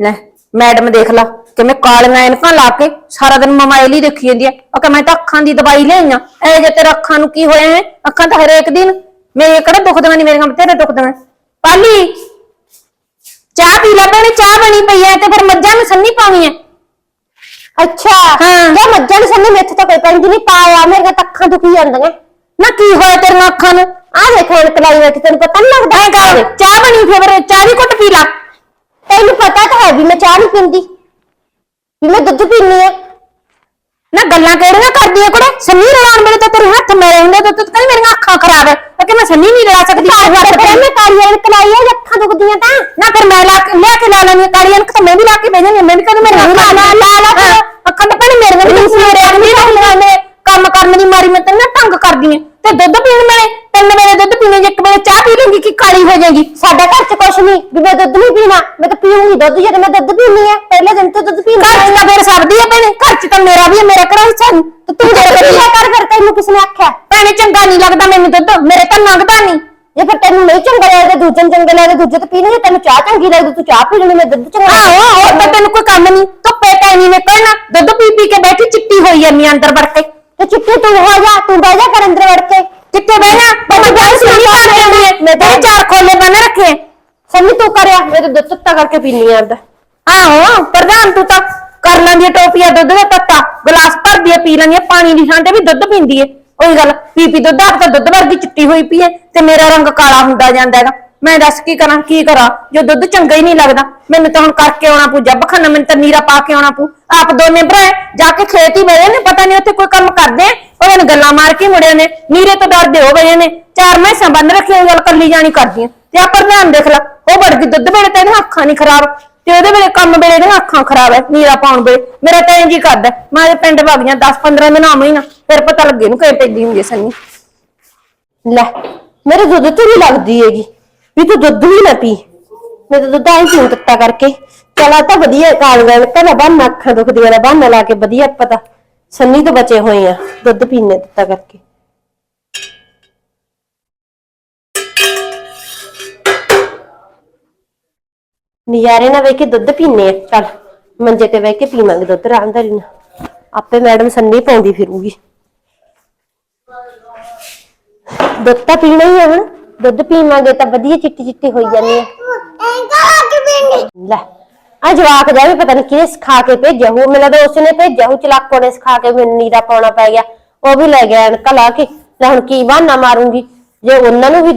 ਲੈ ਮੈਡਮ ਦੇਖ ਲਾ ਕਿਵੇਂ ਕਾਲੀਆਂ ਐਨਕਾਂ ਲਾ ਕੇ ਸਾਰਾ ਦਿਨ ਮੋਬਾਈਲ ਹੀ ਦੇਖੀ ਜਾਂਦੀ ਐ ਉਹ ਕਿ ਮੈਂ ਤਾਂ ਅੱਖਾਂ ਦੀ ਦਵਾਈ ਲਿਆਈਆਂ। ਐ ਜੇ ਤੇਰੇ ਅੱਖਾਂ ਨੂੰ ਕੀ ਹੋਇਆ ਹੈ? ਅੱਖਾਂ ਤਾਂ ਹਰੇਕ ਦਿਨ ਮੇਰੇ ਕਿਹੜਾ ਦੁਖਦੀਆਂ ਨਹੀਂ ਮੇਰੀਆਂ ਬਥੇਰੇ ਦੁਖਦੀਆਂ ਪਾਲੀ ਚਾਹ ਪੀ ਲੈ ਭੈਣੇ ਚਾਹ ਬਣੀ ਪਈ ਐ ਤੇ ਫਿਰ ਮੱਝਾਂ ਨੂੰ ਸੰਨੀ ਪਾਉਣੀ ਐ ਅੱਛਾ ਹਾਂ। ਜੇ ਮੱਝਾਂ ਨੂੰ ਸੰਨੀ ਮੇਥੇ ਤਾਂ ਕੋਈ ਪੈਂਦੀ ਨਹੀਂ ਪਾਇਆ ਮੇਰੇ ਤਾਂ ਅੱਖਾਂ ਦੁਖੀ ਜਾਂਦੀਆਂ। ਨਾ ਕੀ ਹੋਇਆ ਤੇਰੀਆਂ ਅੱਖਾਂ ਨੂੰ? ਆ ਦੇਖ ਹੁਣ ਕਲਾਈ ਵਿੱਚ ਤੈਨੂੰ ਪਤਾ ਨਹੀਂ ਲੱਗਦਾ। ਐ ਕਰ ਚਾਹ ਬਣੀ ਫਿਰ ਚਾਹ ਦੀ ਘੁੱਟ ਪੀ ਲਾ। ਤੈਨੂੰ ਪਤਾ ਤਾਂ ਹੈ ਵੀ ਮੈਂ ਚਾਹ ਨਹੀਂ ਪੀਂਦੀ ਵੀ ਮੈਂ ਦੁੱਧ ਪੀਂਦੀ ਆ ਨਾ ਗੱਲਾਂ ਕਿਹੜੀਆਂ ਕਰਦੀ ਐ ਕੁੜੇ? ਸੰਨੀ ਰਲਾਉਣ ਵੇਲੇ ਤਾਂ ਤੇਰੇ ਹੱਥ ਮੇਰੇ ਹੁੰਦੇ ਤੇ ਤੂੰ ਕਹਿੰਦੀ ਮੇਰੀਆਂ ਅੱਖਾਂ ਖਰਾਬ ਐ ਤਾਂ ਕਿ ਮੈਂ ਸੰਨੀ ਨਹੀਂ ਰਲਾ ਸਕਦੀ ਪਰ ਫਿਰ ਮੈਂ ਕਾਲੀਆਂ ਕਲਾਈ ਆ ਅੱਖਾਂ ਦੁਖਦੀਆਂ ਤਾਂ। ਨਾ ਫਿਰ ਮੈਂ ਲਾ ਕੇ ਲਿਆ ਕੇ ਲਾ ਲੈਣੀ ਕਾਲੀਆਂ ਨੂੰ ਤਾਂ ਮੈਂ ਵੀ ਲਾ ਕੇ ਬਹਿ ਜਾਂਦੀ ਮੈਂ ਵੀ ਕਦੇ ਮੇਰੀਆਂ ਅੱਖਾਂ ਲਾ ਲਾ ਲਾ ਕੇ ਅੱਖਾਂ ਤਾਂ ਭੈਣੇ ਮੇਰੀਆਂ ਵੀ ਨਹੀਂ ਮੇਰੇ ਆਦਮੀ ਰਹਿੰਦੇ ਨੇ ਕੰਮ ਕਰਨ ਦੀ ਮਾਰੀ ਮੈਂ ਤੈਨੂੰ ਤੰਗ ਕਰਦੀ ਐ ਤੇ ਦੁੱਧ ਪੀਣ ਵੇਲੇ ਤਿੰਨ ਵੇਲੇ ਪੀ ਲੂੰਗੀ ਕਿ ਕਾਲੀ ਹੋ ਜਾਏਗੀ? ਸਾਡਾ ਘਰ ਚ ਕੁਛ ਨਹੀਂ। ਵੀ ਮੈਂ ਦੁੱਧ ਨਹੀਂ ਪੀਣਾ। ਮੈਂ ਤਾਂ ਪੀਉਂਗੀ ਦੁੱਧ ਜਦ ਮੈਂ ਦੁੱਧ ਪੀਣੀ ਆ। ਪਹਿਲੇ ਦਿਨ ਤੋਂ ਦੁੱਧ ਪੀਣਾ ਘਰ ਚ ਤਾਂ ਫਿਰ ਸਭ ਦੀ ਐ ਭੈਣੇ। ਘਰ ਚ ਤਾਂ ਮੇਰਾ ਵੀ ਐ ਮੇਰਾ ਕਿਹੜਾ ਹਿੱਸਾ ਨਹੀਂ ਤੇ ਤੂੰ ਦੁੱਧ ਪੀਆ ਕਰ ਫਿਰ? ਤੈਨੂੰ ਕਿਸ ਨੇ ਆਖਿਆ? ਭੈਣੇ ਚੰਗਾ ਨਹੀਂ ਲੱਗਦਾ ਮੈਨੂੰ ਦੁੱਧ। ਮੇਰੇ ਤਾਂ ਲੰਘਦਾ ਨਹੀਂ। ਜੇ ਫਿਰ ਤੈਨੂੰ ਨਹੀਂ ਚੰਗਾ ਲੱਗਦਾ ਦੂਜੇ ਨੂੰ ਚੰਗੇ ਲੱਗਦੇ ਦੂਜੇ ਤਾਂ ਪੀਣਗੇ ਤੈਨੂੰ ਚਾਹ ਚੰਗੀ ਲੱਗਦੀ ਤੂੰ ਚਾਹ ਪੀ ਲੈਣੀ ਮੈਂ ਦੁੱਧ ਚੰਗਾ ਆਹੋ ਹੋਰ ਤਾਂ ਤੈਨੂੰ ਕੋਈ ਕੰਮ ਨਹੀਂ। ਧੁੱਪੇ ਟਾਈਮ ਨਹੀਂ ਨਿਕਲਣਾ। ਦੁੱਧ ਪੀ ਪੀ ਕੇ ਬੈਠੀ ਚਿੱਟੀ ਹੋਈ ਜਾਂਦੀ ਆ ਅੰਦਰ ਵੜ ਕੇ। ਤੇ ਚਿੱਟੀ ਤੂੰ ਹੋ ਜਾ ਤੂੰ ਬਹਿ ਜਾ ਕਰ ਅੰਦਰ ਵੜ ਕੇ। ਕਿੱਥੇ ਬਹਿਣਾ? ਮੈਂ ਗੱਲ ਸੁਣੀ ਪਾ ਜਾਂਦੀ ਹੈ ਮੈਂ ਤਾਂ ਚਾਰ ਖੋਲੇ ਬੰਨ ਰੱਖੇ। ਸੰਨੀ ਤੂੰ ਕਰਿਆ। ਮੈਂ ਤਾਂ ਦੁੱਧ ਤੱਤਾ ਕਰਕੇ ਪੀਣੀ ਆ ਆਪਦਾ ਆਹੋ ਪ੍ਰਧਾਨ ਤੂੰ ਤਾਂ ਕਰ ਲੈਂਦੀ ਹੈ ਟੋਪੀਆ ਦੁੱਧ ਦਾ ਤੱਤਾ। ਗਲਾਸ ਭਰਦੀ ਹੈ ਪੀ ਲੈਂਦੀ ਹੈ ਪਾਣੀ ਦੀ ਥਾਂ ਤੇ ਵੀ ਦੁੱਧ ਪੀਂਦੀ ਹੈ ਉਹੀ ਗੱਲ ਪੀ ਪੀ ਦੁੱਧ ਆਪ ਤਾਂ ਦੁੱਧ ਵਰਗੀ ਚਿੱਟੀ ਹੋਈ ਪਈ ਹੈ ਤੇ ਮੇਰਾ ਰੰਗ ਕਾਲਾ ਹੁੰਦਾ ਜਾਂਦਾ ਹੈਗਾ। ਮੈਂ ਦੱਸ ਕੀ ਕਰਾਂ ਕੀ ਕਰਾਂ? ਜੋ ਦੁੱਧ ਚੰਗਾ ਹੀ ਨਹੀਂ ਲੱਗਦਾ, ਮੈਨੂੰ ਤਾਂ ਹੁਣ ਕਰਕੇ ਆਉਣਾ ਪੂ ਜੱਬ ਖਾਨਾ, ਮੈਨੂੰ ਤਾਂ ਨੀਰਾ ਪਾ ਕੇ ਆਉਣਾ ਪੂ ਆਪ ਦੋਨੇ ਭਰਾ ਜਾ ਕੇ ਖੇਤ ਹੀ ਬਹਿ ਨੇ, ਪਤਾ ਨਹੀਂ ਉੱਥੇ ਕੋਈ ਕੰਮ ਕਰਦੇ ਆ ਉਹਨਾਂ ਨੇ ਗੱਲਾਂ ਮਾਰ ਕੇ ਮੁੜਿਆ ਨੇ, ਨੀਰੇ ਤੋਂ ਡਰਦੇ ਹੋ ਗਏ ਨੇ। ਚਾਰ ਮੈਸਾਂ ਬੰਨ ਰੱਖੀਆਂ ਗੱਲ ਕੱਲੀ ਜਾਣੀ ਕਰਦੀਆਂ। ਤੇ ਆ ਪ੍ਰਧਾਨ ਦੇਖ ਲੈ, ਉਹ ਵੜ ਗਈ, ਦੁੱਧ ਵੇਲੇ ਤਾਂ ਇਹਦੀਆਂ ਅੱਖਾਂ ਨਹੀਂ ਖਰਾਬ, ਤੇ ਉਹਦੇ ਵੇਲੇ ਕੰਮ ਵੇਲੇ ਇਹਦੀਆਂ ਅੱਖਾਂ ਖਰਾਬ ਐ ਨੀਰਾ ਪਾਉਣ ਵੇਲੇ। ਮੇਰਾ ਤਾਂ ਇੰਜ ਹੀ ਕਰਦਾ ਮੈਂ ਤੇ ਪਿੰਡ ਵਗ ਗਿਆ 10 15 ਦਿਨ ਆਵਾਂ ਹੀ ਨਾ ਫਿਰ ਪਤਾ ਲੱਗੇ ਨੂੰ ਕਿਵੇਂ ਪੈਂਦੀ ਹੁੰਦੀ ਐ ਸੰਨੀ। ਲੈ, ਮੇਰੇ ਦੁੱਧ ਤੋਂ ਨਹੀਂ ਲੱਗਦੀ ਹੈਗੀ। ਵੀ ਤੂੰ ਦੁੱਧ ਵੀ ਨਾ ਪੀ। ਮੈਂ ਤਾਂ ਦੁੱਧ ਆਈ ਪੀਉ ਤੱਤਾ ਕਰਕੇ। ਚਲ ਤਾਂ ਵਧੀਆ ਕਾਲ ਗੱਲ ਕਹਿੰਦਾ ਬੰਨ ਅੱਖਾਂ ਦੁਖਦੀਆਂ ਨੇ ਬੰਨ ਲਾ ਕੇ ਵਧੀਆ ਪਤਾ ਸੰਨੀ ਤੋਂ ਬਚੇ ਹੋਏ ਆ, ਦੁੱਧ ਪੀਣੇ ਤੱਤਾ ਕਰਕੇ। ਨਜ਼ਾਰੇ ਨਾਲ ਵੇਖ ਕੇ ਦੁੱਧ ਪੀਣੇ ਆ, ਚੱਲ ਮੰਜੇ ਤੇ ਬਹਿ ਕੇ ਪੀਵਾਂਗੇ ਦੁੱਧ ਆਰਾਮਦਾਰੀ ਨਾਲ। ਆਪੇ ਮੈਡਮ ਸੰਨੀ ਪਾਉਂਦੀ ਫਿਰੂਗੀ। ਦੁੱਧ ਤਾਂ ਪੀਣਾ ਹੀ ਆ ਹੁਣ। ਦੁੱਧ ਪੀਵਾਂਗੇ ਤਾਂ ਵਧੀਆ ਚਿੱਟੀ ਚਿੱਟੀ ਹੋਈ ਜਾਂਦੀ ਹੈ। ਲੈ ਆ ਜਵਾਕ ਜਾ ਵੀ ਪਤਾ ਨਹੀਂ ਕਿਹਨੇ ਸਿਖਾ ਕੇ ਭੇਜਿਆ ਹੋ ਮੈਨੂੰ ਲੱਗਦਾ ਉਸਨੇ ਭੇਜਿਆ ਹੋ ਚਲਾਕੋ ਨੇ ਸਿਖਾ ਕੇ ਮੈਨੂੰ ਨੀਰਾ ਪਾਉਣਾ ਪੈ ਗਿਆ। ਉਹ ਵੀ ਲੈ ਗਿਆ ਅਣਕਾ ਲਾ ਕੇ। ਲੈ ਹੁਣ ਕੀ ਬਹਾਨਾ ਮਾਰੂੰਗੀ? ਜੇ ਉਹਨਾਂ ਨੂੰ ਵੀ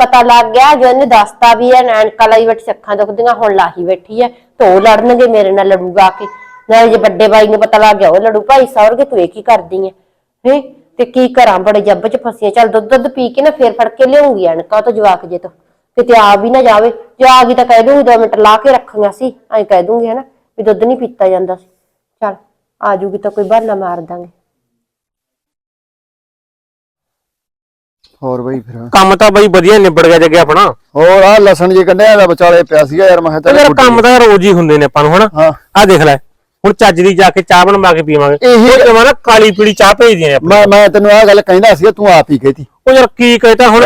ਪਤਾ ਲੱਗ ਗਿਆ, ਜੇ ਉਹਨੇ ਦੱਸਤਾ ਵੀ ਹੈ ਐਨਕਾ ਲਾਈ ਬੈਠੀ ਅੱਖਾਂ ਦੁਖਦੀਆਂ, ਹੁਣ ਲਾਹੀ ਬੈਠੀ ਹੈ ਤੋ ਲੜਨਗੇ ਮੇਰੇ ਨਾਲ ਲੜੂਗਾ ਆ ਕੇ। ਨਾਲੇ ਜੇ ਵੱਡੇ ਬਾਈ ਨੂੰ ਪਤਾ ਲੱਗ ਗਿਆ, ਉਹ ਲੜੂ ਭਾਈ ਸੌਰਗੇ, ਤੂੰ ਇਹ ਕੀ ਕਰਦੀ ਹੈ ਹੈ? ਤੇ ਕੀ ਕਰਾਂ? ਬੜੇ ਜੱਬ ਚ ਫਸੀਆਂ ਚੱਲ ਦੁੱਧ ਦੁੱਧ ਪੀ ਕੇ ਨਾ ਫੇਰ ਫੜ ਕੇ ਲਿਆਉਂਗੀ ਅਣਕਾ ਤੋਂ ਜਵਾਕ ਜੇ ਤੋਂ। ਕਿਤੇ ਆ ਵੀ ਨਾ ਜਾਵੇ। ਜੇ ਆ ਗਈ ਤਾਂ ਕਹਿ ਦੂੰਗੀ ਦੋ ਮਿੰਟ ਲਾ ਕੇ ਰੱਖੀਆਂ ਸੀ। ਐਂ ਕਹਿ ਦੂੰਗੀ ਹਨਾ ਵੀ ਦੁੱਧ ਨਹੀਂ ਪੀਤਾ ਜਾਂਦਾ ਸੀ। ਚੱਲ ਆ ਜੂਗੀ ਤਾਂ ਕੋਈ ਬਹਾਨਾ ਮਾਰ ਦਾਂਗੇ। ਹੋਰ ਬਈ ਫਿਰ। ਕੰਮ ਤਾਂ ਬਈ ਵਧੀਆ ਨਿਬੜ ਗਿਆ ਜੱਗੇ ਆਪਣਾ। ਹੋਰ ਆ ਲਸਣ ਜੀ ਕੱਢਿਆ ਦਾ ਵਿਚਾਲੇ ਪਿਆ ਸੀਗਾ ਯਾਰ ਮੈਂ ਕਿਹਾ ਤੇ ਚੱਲ ਯਾਰ ਕੰਮ ਤਾਂ ਰੋਜ਼ ਹੀ ਹੁੰਦੇ ਨੇ ਆਪਾਂ ਨੂੰ ਹਨਾ। ਹਾਂ। ਆ ਦੇਖ ਲੈ ਹੁਣ ਚੱਜ ਦੀ ਜਾ ਕੇ ਚਾਹ ਬਣਵਾ ਕੇ ਪੀਵਾਂਗੇ। ਇਹੀ- ਉਹ ਜਮਾ ਨਾ ਕਾਲੀ ਪੀਲੀ ਚਾਹ ਭੇਜਦੇ ਆ ਮੈਂ ਮੈਂ ਤੈਨੂੰ ਆਹ ਗੱਲ ਕਹਿੰਦਾ ਸੀਗਾ ਤੂੰ ਆਪ ਹੀ ਕਹਤੀ। ਉਹ ਯਾਰ ਕੀ ਕਹਤਾ ਹੁਣ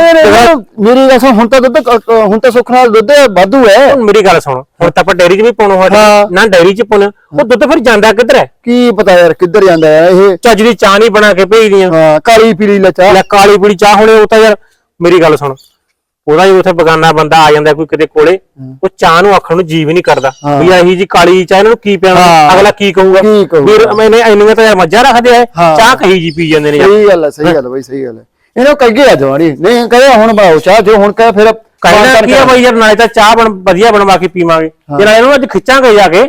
ਮੇਰੀ ਗੱਲ ਸੁਣ ਹੁਣ ਤਾਂ ਦੁੱਧ ਹੁਣ ਤਾਂ ਸੁੱਖ ਨਾਲ ਦੁੱਧ ਵਾਧੂ ਹੈ। ਹੁਣ ਮੇਰੀ ਗੱਲ ਸੁਣ ਹੁਣ ਤਾਂ ਆਪਾਂ ਡੈਰੀ 'ਚ ਵੀ ਪਾਉਣਾ ਹੋਇਆ ਹਾਂ। ਨਾ ਡੈਰੀ 'ਚ ਪਾਉਣਾ ਉਹ ਦੁੱਧ ਫਿਰ ਜਾਂਦਾ ਕਿੱਧਰ ਹੈ? ਕੀ ਪਤਾ ਯਾਰ ਕਿੱਧਰ ਜਾਂਦਾ ਹੈ ਇਹ। ਚੱਜ ਦੀ ਚਾਹ ਨਹੀਂ ਬਣਾ ਕੇ ਭੇਜਦੀਆਂ। ਹਾਂ ਕਾਲੀ ਪੀਲੀ ਲਚਾ ਲੈ ਕਾਲੀ ਪੀਲੀ ਚਾਹ ਹੁਣੇ ਉਹ ਤਾਂ ਯਾਰ ਮੇਰੀ ਗੱਲ ਸੁਣ। ਉਹਦਾ ਹੀ ਉੱਥੇ ਬਗਾਨਾ ਬੰਦਾ ਆ ਜਾਂਦਾ ਕੋਈ ਕਿਤੇ ਕੋਲੇ ਉਹ ਚਾਹ ਨੂੰ ਆਖਣ ਨੂੰ ਜੀ ਵੀ ਨਹੀਂ ਕਰਦਾ। ਵੀ ਇਹੀ ਜੀ ਕਾਲੀ ਚਾਹ ਇਹਨਾਂ ਨੂੰ ਕੀ ਪਿਆਣਾ। ਅਗਲਾ ਕੀ ਕਹੂਗਾ। ਵੀਰ ਮੈਨੇ ਇੰਨੀਆਂ ਤਾਂ ਮੱਝਾਂ ਰੱਖਦੇ ਆ। ਚਾਹ ਕਹੀ ਜੀ ਪੀ ਜਾਂਦੇ ਨੇ ਸਹੀ ਗੱਲ ਹੈ ਸਹੀ ਗੱਲ ਬਈ ਸਹੀ ਗੱਲ ਹੈ। ਇਹਨੂੰ ਕਹੀਏ ਆ ਜਵਾਨੀ। ਨਹੀਂ ਕਹੇ ਹੁਣ ਬਣਾਓ ਚਾਹ ਜੋ ਹੁਣ ਕਹੇ ਫਿਰ ਕਹਿਣਾ ਕੀ ਆ ਬਈ ਯਾਰ ਨਾਲੇ ਤਾਂ ਚਾਹ ਬਣ ਵਧੀਆ ਬਣਵਾ ਕੇ ਪੀਵਾਂਗੇ। ਨਾਲੇ ਇਹਨੂੰ ਅੱਜ ਖਿੱਚਾਂਗੇ ਜਾ ਕੇ।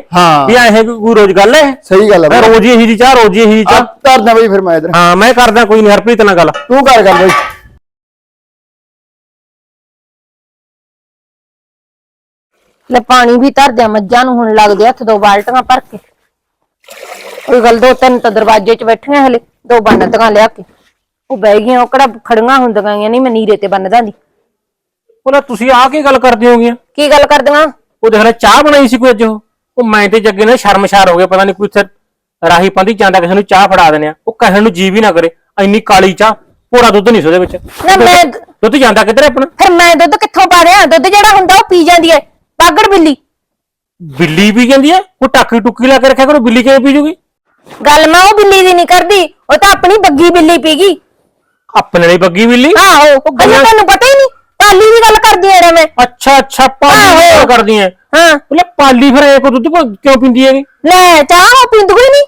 ਵੀ ਕੋਈ ਰੋਜ਼ ਗੱਲ ਹੈ ਸਹੀ ਗੱਲ ਹੈ ਰੋਜ਼ ਹੀ ਇਹੀ ਜੀ ਚਾਹ ਰੋਜ਼ ਹੀ ਇਹੀ ਜੀ ਆ ਚਾਹ ਕਰਦਾ ਬਈ ਫਿਰ ਮੈਂ ਇਧਰ। ਹਾਂ ਮੈਂ ਕਰਦਾ ਕੋਈ ਨਹੀਂ ਹਰਪ੍ਰੀਤ ਨਾਲ ਗੱਲ। ਤੂੰ ਕਰ ਗੱਲ ਬਈ। ਲੈ ਪਾਣੀ ਵੀ ਧਰ ਦਿਆਂ ਮੱਝਾਂ ਨੂੰ ਹੁਣ ਲੱਗਦੇ ਹੱਥ ਦੋ ਬਾਲਟੀਆਂ ਭਰ ਕੇ। ਉਹ ਗੱਲ ਦੋ ਤਿੰਨ ਤਾਂ ਦਰਵਾਜ਼ੇ 'ਚ ਬੈਠੀਆਂ ਹਲੇ ਦੋ ਬੰਨਤੀਆਂ ਲਿਆ ਕੇ। ਉਹ ਬਹਿ ਗਈਆਂ ਉਹ ਕਿਹੜਾ ਖੜੀਆਂ ਹੁੰਦੀਆਂ ਨਹੀਂ ਮੈਂ ਨੀਰੇ ਤੇ ਬੰਨ ਦਾਂਦੀ ਉਹਦਾ ਤੁਸੀਂ ਆਹ ਕੀ ਗੱਲ ਕਰਦੇ ਹੋਗੀਆਂ ਕੀ ਗੱਲ ਕਰਦੀਆਂ? ਉਹ ਦੇਖ ਲੈ ਚਾਹ ਬਣਾਈ ਸੀ ਕੋਈ ਅੱਜ ਉਹ? ਉਹ ਮੈਂ ਤੇ ਜੱਗੇ ਨੇ ਸ਼ਰਮਸ਼ਾਰ ਹੋ ਗਏ ਪਤਾ ਨਹੀਂ ਕੋਈ ਇੱਥੇ ਰਾਹੀ ਪੰਦੀ ਜਾਂਦਾ ਕਿਸੇ ਨੂੰ ਚਾਹ ਫੜਾ ਦਿੰਦੇ ਆ। ਉਹ ਕਹਿਣ ਨੂੰ ਜੀ ਵੀ ਨਾ ਕਰੇ ਇੰਨੀ ਕਾਲੀ ਚਾਹ ਪੂਰਾ ਦੁੱਧ ਨਹੀਂ ਸੀ ਉਹਦੇ ਵਿੱਚ। ਨਾ ਮੈਂ ਦੁੱਧ ਜਾਂਦਾ ਕਿੱਧਰ ਆਪਣਾ? ਫਿਰ ਮੈਂ ਦੁੱਧ ਕਿੱਥੋਂ ਪਾ ਦਿਆਂ ਦੁੱਧ ਜਿਹੜਾ ਹੁੰਦਾ ਉਹ ਪੀ ਜਾਂਦੀ ਐ ਪਾਗੜ ਬਿੱਲੀ। ਬਿੱਲੀ ਪੀ ਜਾਂਦੀ ਹੈ ਕੋਈ ਟਾਕੀ ਟੁੱਕੀ ਲਾ ਕੇ ਰੱਖਿਆ ਕਰੋ ਬਿੱਲੀ ਕਿਵੇਂ ਪੀ ਜੂਗੀ? ਗੱਲ ਮੈਂ ਉਹ ਬਿੱਲੀ ਦੀ ਨਹੀਂ ਕਰਦੀ ਉਹ ਤਾਂ ਆਪਣੀ ਬੱਗੀ ਬਿੱਲੀ ਪੀ ਗਈ। ਆਪਣੇ ਲਈ ਬੱਗੀ ਬਿੱਲੀ? ਆਹੋ ਗੱਲਾਂ- ਤੈਨੂੰ ਪਤਾ ਹੀ ਨਹੀਂ ਪਾਲੀ ਦੀ ਗੱਲ ਕਰਦੀ ਐ ਮੈਂ ਅੱਛਾ ਅੱਛਾ ਪਾਲੀ ਦੀ। ਗੱਲ ਕਰਦੀ ਐ ਹਾਂ। ਬੋਲੇ ਪਾਲੀ ਫਿਰ ਇਹ ਕੋ ਦੁੱਧ ਪ- ਕਿਉਂ ਪਿੰਦੀ ਹੈਗੀ? ਲੈ ਚਾਹ ਉਹ ਪੀਂਦੀ ਕੋਈ ਨਹੀਂ।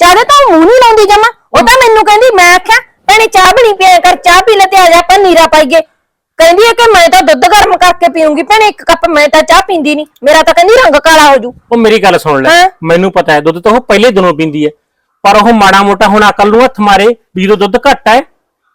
ਚਾਹਦੇ ਤਾਂ ਮੂੰਹ ਨਹੀਂ ਲਾਉਂਦੀ ਜਮਾ। ਉਹ ਤਾਂ ਮੈਨੂੰ ਕਹਿੰਦੀ ਮੈਂ ਆਖਿਆ ਭੈਣੇ ਚਾਹ ਬਣੀ ਪਿਆ ਕਰ ਚਾਹ ਪੀ ਲੈ ਤੇ ਆ ਜਾ ਆਪਾਂ ਨੀਰਾ ਪਾਈਏ। ਕਹਿੰਦੀ ਹੈ ਕਿ ਮੈਂ ਤਾਂ ਦੁੱਧ ਗਰਮ ਕਰਕੇ ਪੀਉਂਗੀ ਭੈਣੇ ਇੱਕ ਕੱਪ ਮੈਂ ਤਾਂ ਚਾਹ ਪੀਂਦੀ ਨਹੀਂ ਮੇਰਾ ਤਾਂ ਕਹਿੰਦੀ ਰੰਗ ਕਾਲਾ ਹੋ ਜੂ। ਉਹ ਮੇਰੀ ਗੱਲ ਸੁਣ ਲੈ ਹਾਂ। ਮੈਨੂੰ ਪਤਾ ਹੈ ਦੁੱਧ ਤਾਂ ਉਹ ਪਹਿਲੇ ਦਿਨੋਂ ਪੀਂਦੀ ਹੈ। ਪਰ ਉਹ ਮਾੜਾ ਮੋਟਾ ਹੁਣ ਅਕਲ ਨੂੰ ਹੱਥ ਮਾਰੇ ਵੀ ਜਦੋਂ ਦੁੱਧ ਘੱਟ ਹੈ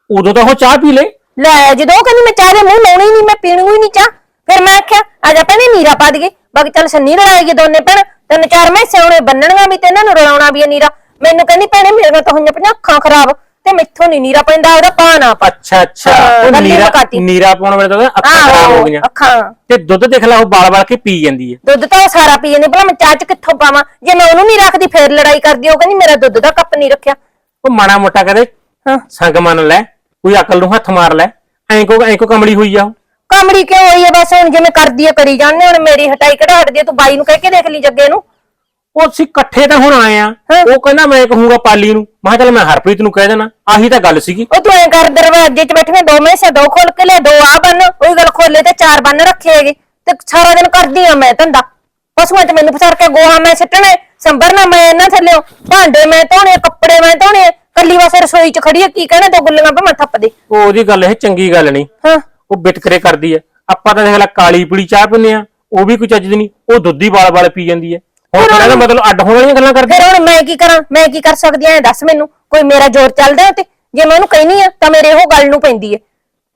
ਉਦੋਂ ਤਾਂ ਉਹ ਚਾਹ ਪੀ ਲੇ। ਲੈ ਜਦੋਂ ਉਹ ਕਹਿੰਦੀ ਮੈਂ ਚਾਹ ਦੇ ਮੂੰਹ ਲਾਉਣੀ ਨਹੀਂ ਮੈਂ ਪੀਣੀ ਹੀ ਨਹੀਂ ਚਾਹ ਫਿਰ ਮੈਂ ਆਖਿਆ ਆ ਜਾ ਭੈਣੇ ਨੀਰਾ ਪਾ ਦਈਏ। ਬਾਕੀ ਚੱਲ ਸੰਨੀ ਰਲਾਏਗੀ ਦੋਨੇ ਭੈਣ ਤਿੰਨ ਚਾਰ ਮੈਸੇ ਉਹਨੇ ਬੰਨਣੀਆਂ ਵੀ ਤੇ ਇਹਨਾਂ ਨੂੰ ਰਲਾਉਣਾ ਵੀ ਹੈ ਨੀਰਾ। ਮੈਨੂੰ ਕਹਿੰਦੀ ਭੈਣੇ ਮੇਰੀਆਂ ਤਾਂ ਹੋਈਆਂ ਪਈਆਂ ਅੱਖਾਂ ਖਰਾਬ। ਤੇ ਮੈਥੋਂ ਨਹੀਂ ਨੀਰਾ ਪੈਂਦਾ ਉਹਦਾ ਪਾਣਾ ਅੱਛਾ ਅੱਛਾ। ਹਾਂ, ਉਹ ਗੱਲੀ ਨੀਰਾ ਮੁਕਾਤੀ। ਨੀਰਾ ਪਾਉਣ ਵੇਲੇ ਤਾਂ ਉਹਦੀਆਂ ਅੱਖਾਂ ਖਰਾਬ ਹੋ ਗਈਆਂ। ਅੱਖਾਂ। ਤੇ ਦੁੱਧ ਦੇਖ ਲੈ ਉਹ ਬਾਲ ਬਾਲ ਕੇ ਪੀ ਜਾਂਦੀ ਹੈ। ਦੁੱਧ ਤਾਂ ਉਹ ਸਾਰਾ ਪੀ ਜਾਂਦੀ ਭਲਾ ਮੈਂ ਚਾਹ ਚ ਕਿੱਥੋਂ ਪਾਵਾਂ? ਜੇ ਮੈਂ ਉਹਨੂੰ ਨਹੀਂ ਰੱਖਦੀ ਫੇਰ ਲੜਾਈ ਕਰਦੀ ਉਹ ਕਹਿੰਦੀ ਮੇਰਾ ਦੁੱਧ ਦਾ ਕੱਪ ਨਹੀਂ ਰੱਖਿਆ। ਉਹ ਮਾੜਾ ਮੋਟਾ ਕਹਦੇ ਹਾਂ। ਸੰਗ ਮੰਨ ਲੈ ਕੋਈ ਅਕਲ ਨੂੰ ਹੱਥ ਮਾਰ ਲੈ। ਐਂ ਕੋ ਐਂ ਕੋ ਕਮਲੀ ਹੋਈ ਆ ਉਹ। ਕਾਮੜੀ ਕਿਉਂ ਹੋਈ ਹੈ ਬਸ ਹੁਣ ਜਿਵੇਂ ਕਰਦੀ ਹੈ ਕਰੀ ਜਾਂਦੇ ਹੁਣ ਮੇਰੀ ਹਟਾਈ ਕਿਹੜਾ ਹਟਦੀ ਹੈ ਤੂੰ ਬਾਈ ਨੂੰ ਕਹਿ ਕੇ ਦੇਖ ਲਈ ਜੱਗੇ ਨੂੰ। ਉਹ ਅਸੀਂ ਇਕੱਠੇ ਤਾਂ ਹੁਣ ਆਏ ਆ। ਉਹ ਕਹਿੰਦਾ ਮੈਂ ਕਹੂੰਗਾ ਪਾਲੀ ਨੂੰ। ਮੈਂ ਕਿਹਾ ਚੱਲ ਮੈਂ ਹਰਪ੍ਰੀਤ ਨੂੰ ਕਹਿ ਦੇਣਾ। ਆਹੀ ਤਾਂ ਗੱਲ ਸੀਗੀ। ਉਹ ਤੂੰ ਐ ਕਰ ਦਰਵਾਜ਼ੇ 'ਚ ਬੈਠੀਆਂ ਦੋ ਮੈਸੇ ਦੋ ਖੋਲ ਕੇ ਲੈ ਦੋ ਆ ਬੰਨ। ਉਹੀ ਗੱਲ ਖੋਲੇ ਤੇ ਚਾਰ ਬੰਨ ਰੱਖੇ ਹੈਗੇ। ਤੇ ਸਾਰਾ ਦਿਨ ਕਰਦੀ ਆ ਮੈਂ ਧੰਦਾ। ਪਸ਼ੂਆਂ 'ਚ ਮੈਨੂੰ ਫਸਰ ਕੇ ਗੋਹਾ ਮੈਂ ਸਿੱਟਣੇ ਸੰਭਰਨਾ ਮੈਂ ਇਹਨਾਂ ਥੱਲਿਓ। ਭਾਂਡੇ ਮੈਂ ਧੋਣੇ ਕੱਪੜੇ ਮੈਂ ਧੋਣੇ ਕੱਲੀ ਵਾਸੇ ਰਸੋਈ 'ਚ ਖੜੀ ਆ ਕੀ ਕਹਿਣਾ ਦੋ ਗੁੱਲੀਆਂ ਭਾਵੇਂ ਥੱਪ ਦੇ ਉਹ ਉਹਦੀ ਗੱਲ ਇਹ ਚੰਗੀ ਗੱਲ ਨਹੀਂ। ਹਾਂ। ਉਹ ਬਿਟਕਰੇ ਕਰਦੀ ਐ ਆਪਾਂ ਤਾਂ ਦੇਖ ਲੈ ਕਾਲੀ ਪੀਲੀ ਚਾਹ ਪੀਂਦੇ ਆ ਉਹ ਵੀ ਕੋਈ ਚੱਜ ਦੀ ਨਹੀਂ ਉਹ ਦੁੱਧੀ ਵਾਲ ਵਾਲ ਪੀ ਜਾਂਦੀ ਐ ਹੁਣ ਇਹਦਾ ਮਤਲਬ ਅੱਡ ਹੋਣ ਵਾਲੀਆਂ ਗੱਲਾਂ ਕਰਦੀ। ਫਿਰ ਹੁਣ ਮੈਂ ਕੀ ਕਰਾਂ? ਮੈਂ ਕੀ ਕਰ ਸਕਦੀ ਐ ਦੱਸ ਮੈਨੂੰ। ਕੋਈ ਮੇਰਾ ਜ਼ੋਰ ਚੱਲਦਾ ਤੇ ਜੇ ਮੈਂ ਉਹਨੂੰ ਕਹਿਨੀ ਆ ਤਾਂ ਮੇਰੇ ਉਹ ਗੱਲ ਨੂੰ ਪੈਂਦੀ ਐ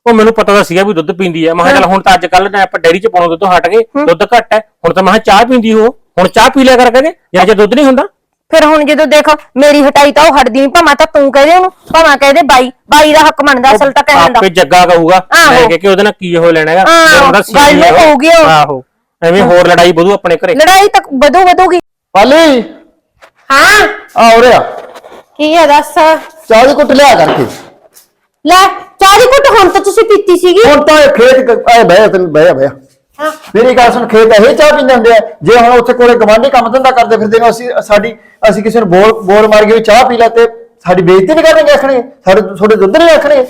ਉਹ ਮੈਨੂੰ ਪਤਾ ਤਾਂ ਸੀਗਾ ਵੀ ਦੁੱਧ ਪੀਂਦੀ ਐ ਮੈਂ ਕਿਹਾ ਚੱਲ ਹੁਣ ਤਾਂ ਅੱਜ ਕੱਲ ਨਾ ਆਪਾਂ ਡੈਰੀ ਚ ਪਾਉਣਾ ਦੁੱਧ ਹਟ ਗਏ। ਦੁੱਧ ਘੱਟ ਐ ਹੁਣ ਤਾਂ ਮੈਂ ਕਿਹਾ ਚਾਹ ਪੀਂਦੀ ਉਹ ਹੁਣ ਚਾਹ ਪੀ ਲਿਆ ਕਰ ਕਹਿੰਦੇ। ਜਾਂ ਜੇ ਦੁੱਧ ਨਹੀਂ ਹੁੰਦਾ। ਫਿਰ ਹੁਣ ਜਦੋਂ ਦੇਖ ਮੇਰੀ ਹਟਾਈ ਤਾਂ ਉਹ ਹਟਦੀ ਨਹੀਂ। ਭਾਵੇਂ ਤਾਂ ਤੂੰ ਕਹਦੇ ਉਹਨੂੰ ਭਾਵੇਂ ਕਹਦੇ ਬਾਈ। ਬਾਈ ਦਾ ਹੱਕ ਮੰਨਦਾ ਅਸਲ ਤਾਂ ਕਹਿਣ ਦਾ। ਆਪੇ ਜੱਗਾ ਕਹੂਗਾ। ਆਹੋ। ਮੈਂ ਕਿ ਉਹਦੇ ਨਾਲ ਕੀ ਹੋ ਲੈਣਾ ਹੈਗਾ। ਆਹੋ, ਉਹਦਾ ਗੱਲ ਹੈ। ਹੋਊਗੀ ਉਹ। ਆਹੋ। ਐਵੇਂ ਹੋਰ ਲੜਾਈ ਵਧੂ ਆਪਣੇ ਘਰੇ? ਲੜਾਈ ਤੱਕ ਵਧੂ ਵਧੂਗੀ। ਪਾਲੀ? ਹਾਂ। ਆ ਉਰੇ ਆ। ਕੀ ਹੈ ਦੱਸ? ਚਾਹ ਦੀ ਕੁੱਟ ਲਿਆ ਕਰਕੇ। ਲੈ ਚਾਹ ਦੀ ਘੁੱਟ ਹੁਣ ਤਾਂ ਤੁਸੀਂ ਪੀਤੀ ਸੀਗੀ। ਹੁਣ ਤਾਂ ਇਹ ਖੇਤ ਕ- ਆਏ ਬਹਿ ਤੈਨੂੰ ਬਹਿ ਬਹਿ ਹਾਂ। ਮੇਰੀ ਗੱਲ ਸੁਣ ਖੇਤ ਇਹ ਚਾਹ ਪੀਂਦੇ ਹੁੰਦੇ ਆ। ਜੇ ਹੁਣ ਉੱਥੇ ਕੋਲੇ ਗਵਾਂਢੀ ਕੰਮ ਧੰਦਾ ਕਰਦੇ ਫਿਰਦੇ ਨੇ ਅਸੀਂ ਸਾਡੀ ਅਸੀਂ ਕਿਸੇ ਨੂੰ ਬੋਲ ਬੋਲ ਮਾਰ ਕੇ ਵੀ ਚਾਹ ਪੀ ਲੈ ਤੇ ਸਾਡੀ ਬੇਇੱਜ਼ਤੀ ਨਹੀਂ ਕਰਨਗੇ ਆਖਣੇ। ਸਾਡੇ ਤੁਹਾਡੇ ਦੁੱਧ ਨਹੀਂ ਆਖਣੇ।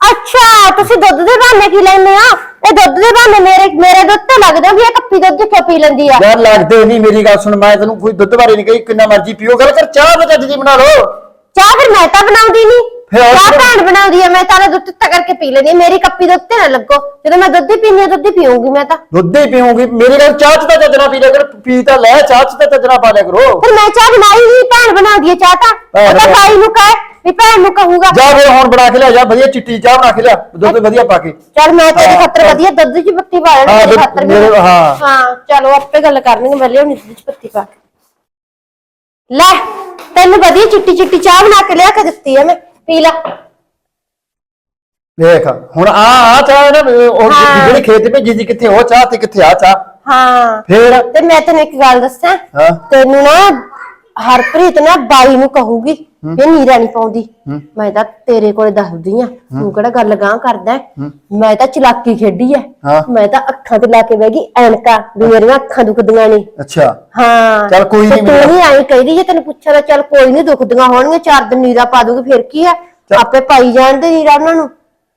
ਅੱਛਾ ਤੁਸੀਂ ਦੁੱਧ ਦੇ ਬਹਾਨੇ ਕੀ ਲੈਂਦੇ ਆ ਇਹ ਦੁੱਧ ਦੇ ਬਹਾਨੇ ਮੇਰੇ ਮੇਰੇ ਦੁੱਧ ਤੇ ਲੱਗਦਾ ਵੀ ਇਹ ਕੱਪੀ ਦੁੱਧ ਕਿਉਂ ਪੀ ਲੈਂਦੀ ਆ? ਯਾਰ ਲੱਗਦੇ ਨਹੀਂ ਮੇਰੀ ਗੱਲ ਸੁਣ ਮੈਂ ਤੈਨੂੰ ਕੋਈ ਦੁੱਧ ਬਾਰੇ ਨਹੀਂ ਕਹੀ ਕਿੰਨਾ ਮਰਜ਼ੀ ਪੀਓ ਗੱਲ ਕਰ ਚਾਹ ਤਾਂ ਚੱਜ ਦੀ ਬਣਾ ਲਓ। ਚਾਹ ਫਿਰ ਮੈਂ ਤਾਂ ਬਣਾਉਂਦੀ ਨਹੀਂ। ਫਿਰ ਹੋਰ ਚਾਹ ਭੈਣ ਬਣਾਉਂਦੀ ਆ ਮੈਂ ਤਾਂ ਦੁੱਧ ਤਾਂ ਕਰਕੇ ਪੀ ਲੈਂਦੀ ਆ ਮੇਰੀ ਕੱਪੀ ਦੁੱਧ ਤੇ ਨਾ ਲੱਗੋ। ਜਦੋਂ ਮੈਂ ਦੁੱਧ ਹੀ ਪੀਣੀ ਆ ਦੁੱਧ ਹੀ ਪੀਊਂਗੀ ਮੈਂ ਤਾਂ। ਦੁੱਧ ਹੀ ਪੀਉਂਗੀ ਮੇਰੀ ਗੱਲ ਚਾਹ ਚ ਤਾਂ ਚੱਜਣਾ ਪੀ ਲਿਆ ਕਰ ਪੀ ਤਾਂ ਲੈ ਚਾਹ ਚ ਤਾਂ ਚੱਜਣਾ ਪਾ ਲਿਆ ਕਰੋ। ਫਿਰ ਮੈਂ ਚਾਹ ਬਣਾਈ ਨਹੀਂ ਭੈਣ ਬਣਾਉਂਦੀ ਆ ਚਾਹ ਤਾਂ। ਭੈਣ ਉਹ ਤਾਂ ਬਣਾ- ਬਾਈ ਨੂੰ ਕਹੇ ਵੀ ਭੈਣ ਨੂੰ ਕਹੂਗਾ ਜਾ ਫਿਰ ਹੁਣ ਬਣਾ ਕੇ ਲਿਆ ਜਾ ਵਧੀਆ ਚਿੱਟੀ ਚਾਹ ਬਣਾ ਕੇ ਲਿਆ ਦੁੱਧ ਵਧੀਆ ਪਾ ਕੇ ਚਲ ਮੈਂ ਤੇਰੇ ਖਾਤਰ। ਵਧੀਆ ਦੁੱਧ ਚ ਪੱਤੀ ਪਾ ਲੈਣੀ ਹਾਂ, ਤੇਰੇ ਖਾਤਰ ਵੀ ਮੇਰੇ- ਹਾਂ। ਹਾਂ ਚਲੋ ਆਪੇ ਗੱਲ ਕਰਨਗੇ ਮੈਂ ਲਿਆਉਣੀ ਦੁੱਧ ਚ ਪੱਤੀ ਪਾ ਕੇ ਲੈ ਤੈਨੂੰ ਵਧੀਆ ਚਿੱਟੀ ਚਿੱਟੀ ਚਾਹ ਬਣਾ ਕੇ ਲਿਆ ਕੇ ਦਿੱਤੀ ਆ ਮੈਂ ਪੀ ਲੈ ਦੇਖ ਹੁਣ ਆ ਆ ਚਾਹ ਨਾ ਉਹ। ਜਿਹੜੀ ਖੇਤ ਭੇਜੀ ਸੀ ਕਿੱਥੇ ਉਹ ਚਾਹ ਤੇ ਕਿੱਥੇ ਆ ਚਾਹ ਹਾਂ ਫੇਰ ਤੇ ਮੈਂ ਤੈਨੂੰ ਇੱਕ ਗੱਲ ਦੱਸਾਂ। ਤੈਨੂੰ ਨਾ ਹਰਪ੍ਰੀਤ ਨਾ ਬਾਈ ਨੂੰ ਕਹੂਗੀ ਇਹ ਨੀਰਾ ਨਹੀਂ ਪਾਉਂਦੀ। ਮੈਂ ਤਾਂ ਤੇਰੇ ਕੋਲੇ ਦੱਸਦੀ ਆ ਤੂੰ ਕਿਹੜਾ ਗੱਲ ਗਾਂ ਕਰਦਾ ਹੈ? ਮੈਂ ਤਾਂ ਚਲਾਕੀ ਖੇਡੀ ਐ ਹਾਂ। ਮੈਂ ਤਾਂ ਅੱਖਾਂ ਤੇ ਲਾ ਕੇ ਬਹਿ ਗਈ ਐਨਕਾਂ ਵੀ ਮੇਰੀਆਂ ਅੱਖਾਂ ਦੁਖਦੀਆਂ ਨੇ। ਅੱਛਾ। ਹਾਂ। ਚੱਲ ਕੋਈ ਤੇ ਨੀ ਤੂੰ ਮੇਰਾ- ਨਹੀਂ ਆਈ ਕਹਿੰਦੀ ਜੇ ਤੈਨੂੰ ਪੁੱਛਿਆ ਤਾਂ ਚੱਲ ਕੋਈ ਨਹੀਂ ਦੁਖਦੀਆਂ ਹੋਣਗੀਆਂ ਚਾਰ ਦਿਨ ਨੀਰਾ ਪਾ ਦੂਗੀ ਫਿਰ ਕੀ ਆ ਆਪੇ ਪਾਈ ਜਾਣ ਦੇ ਨੀਰਾ ਉਹਨਾਂ ਨੂੰ।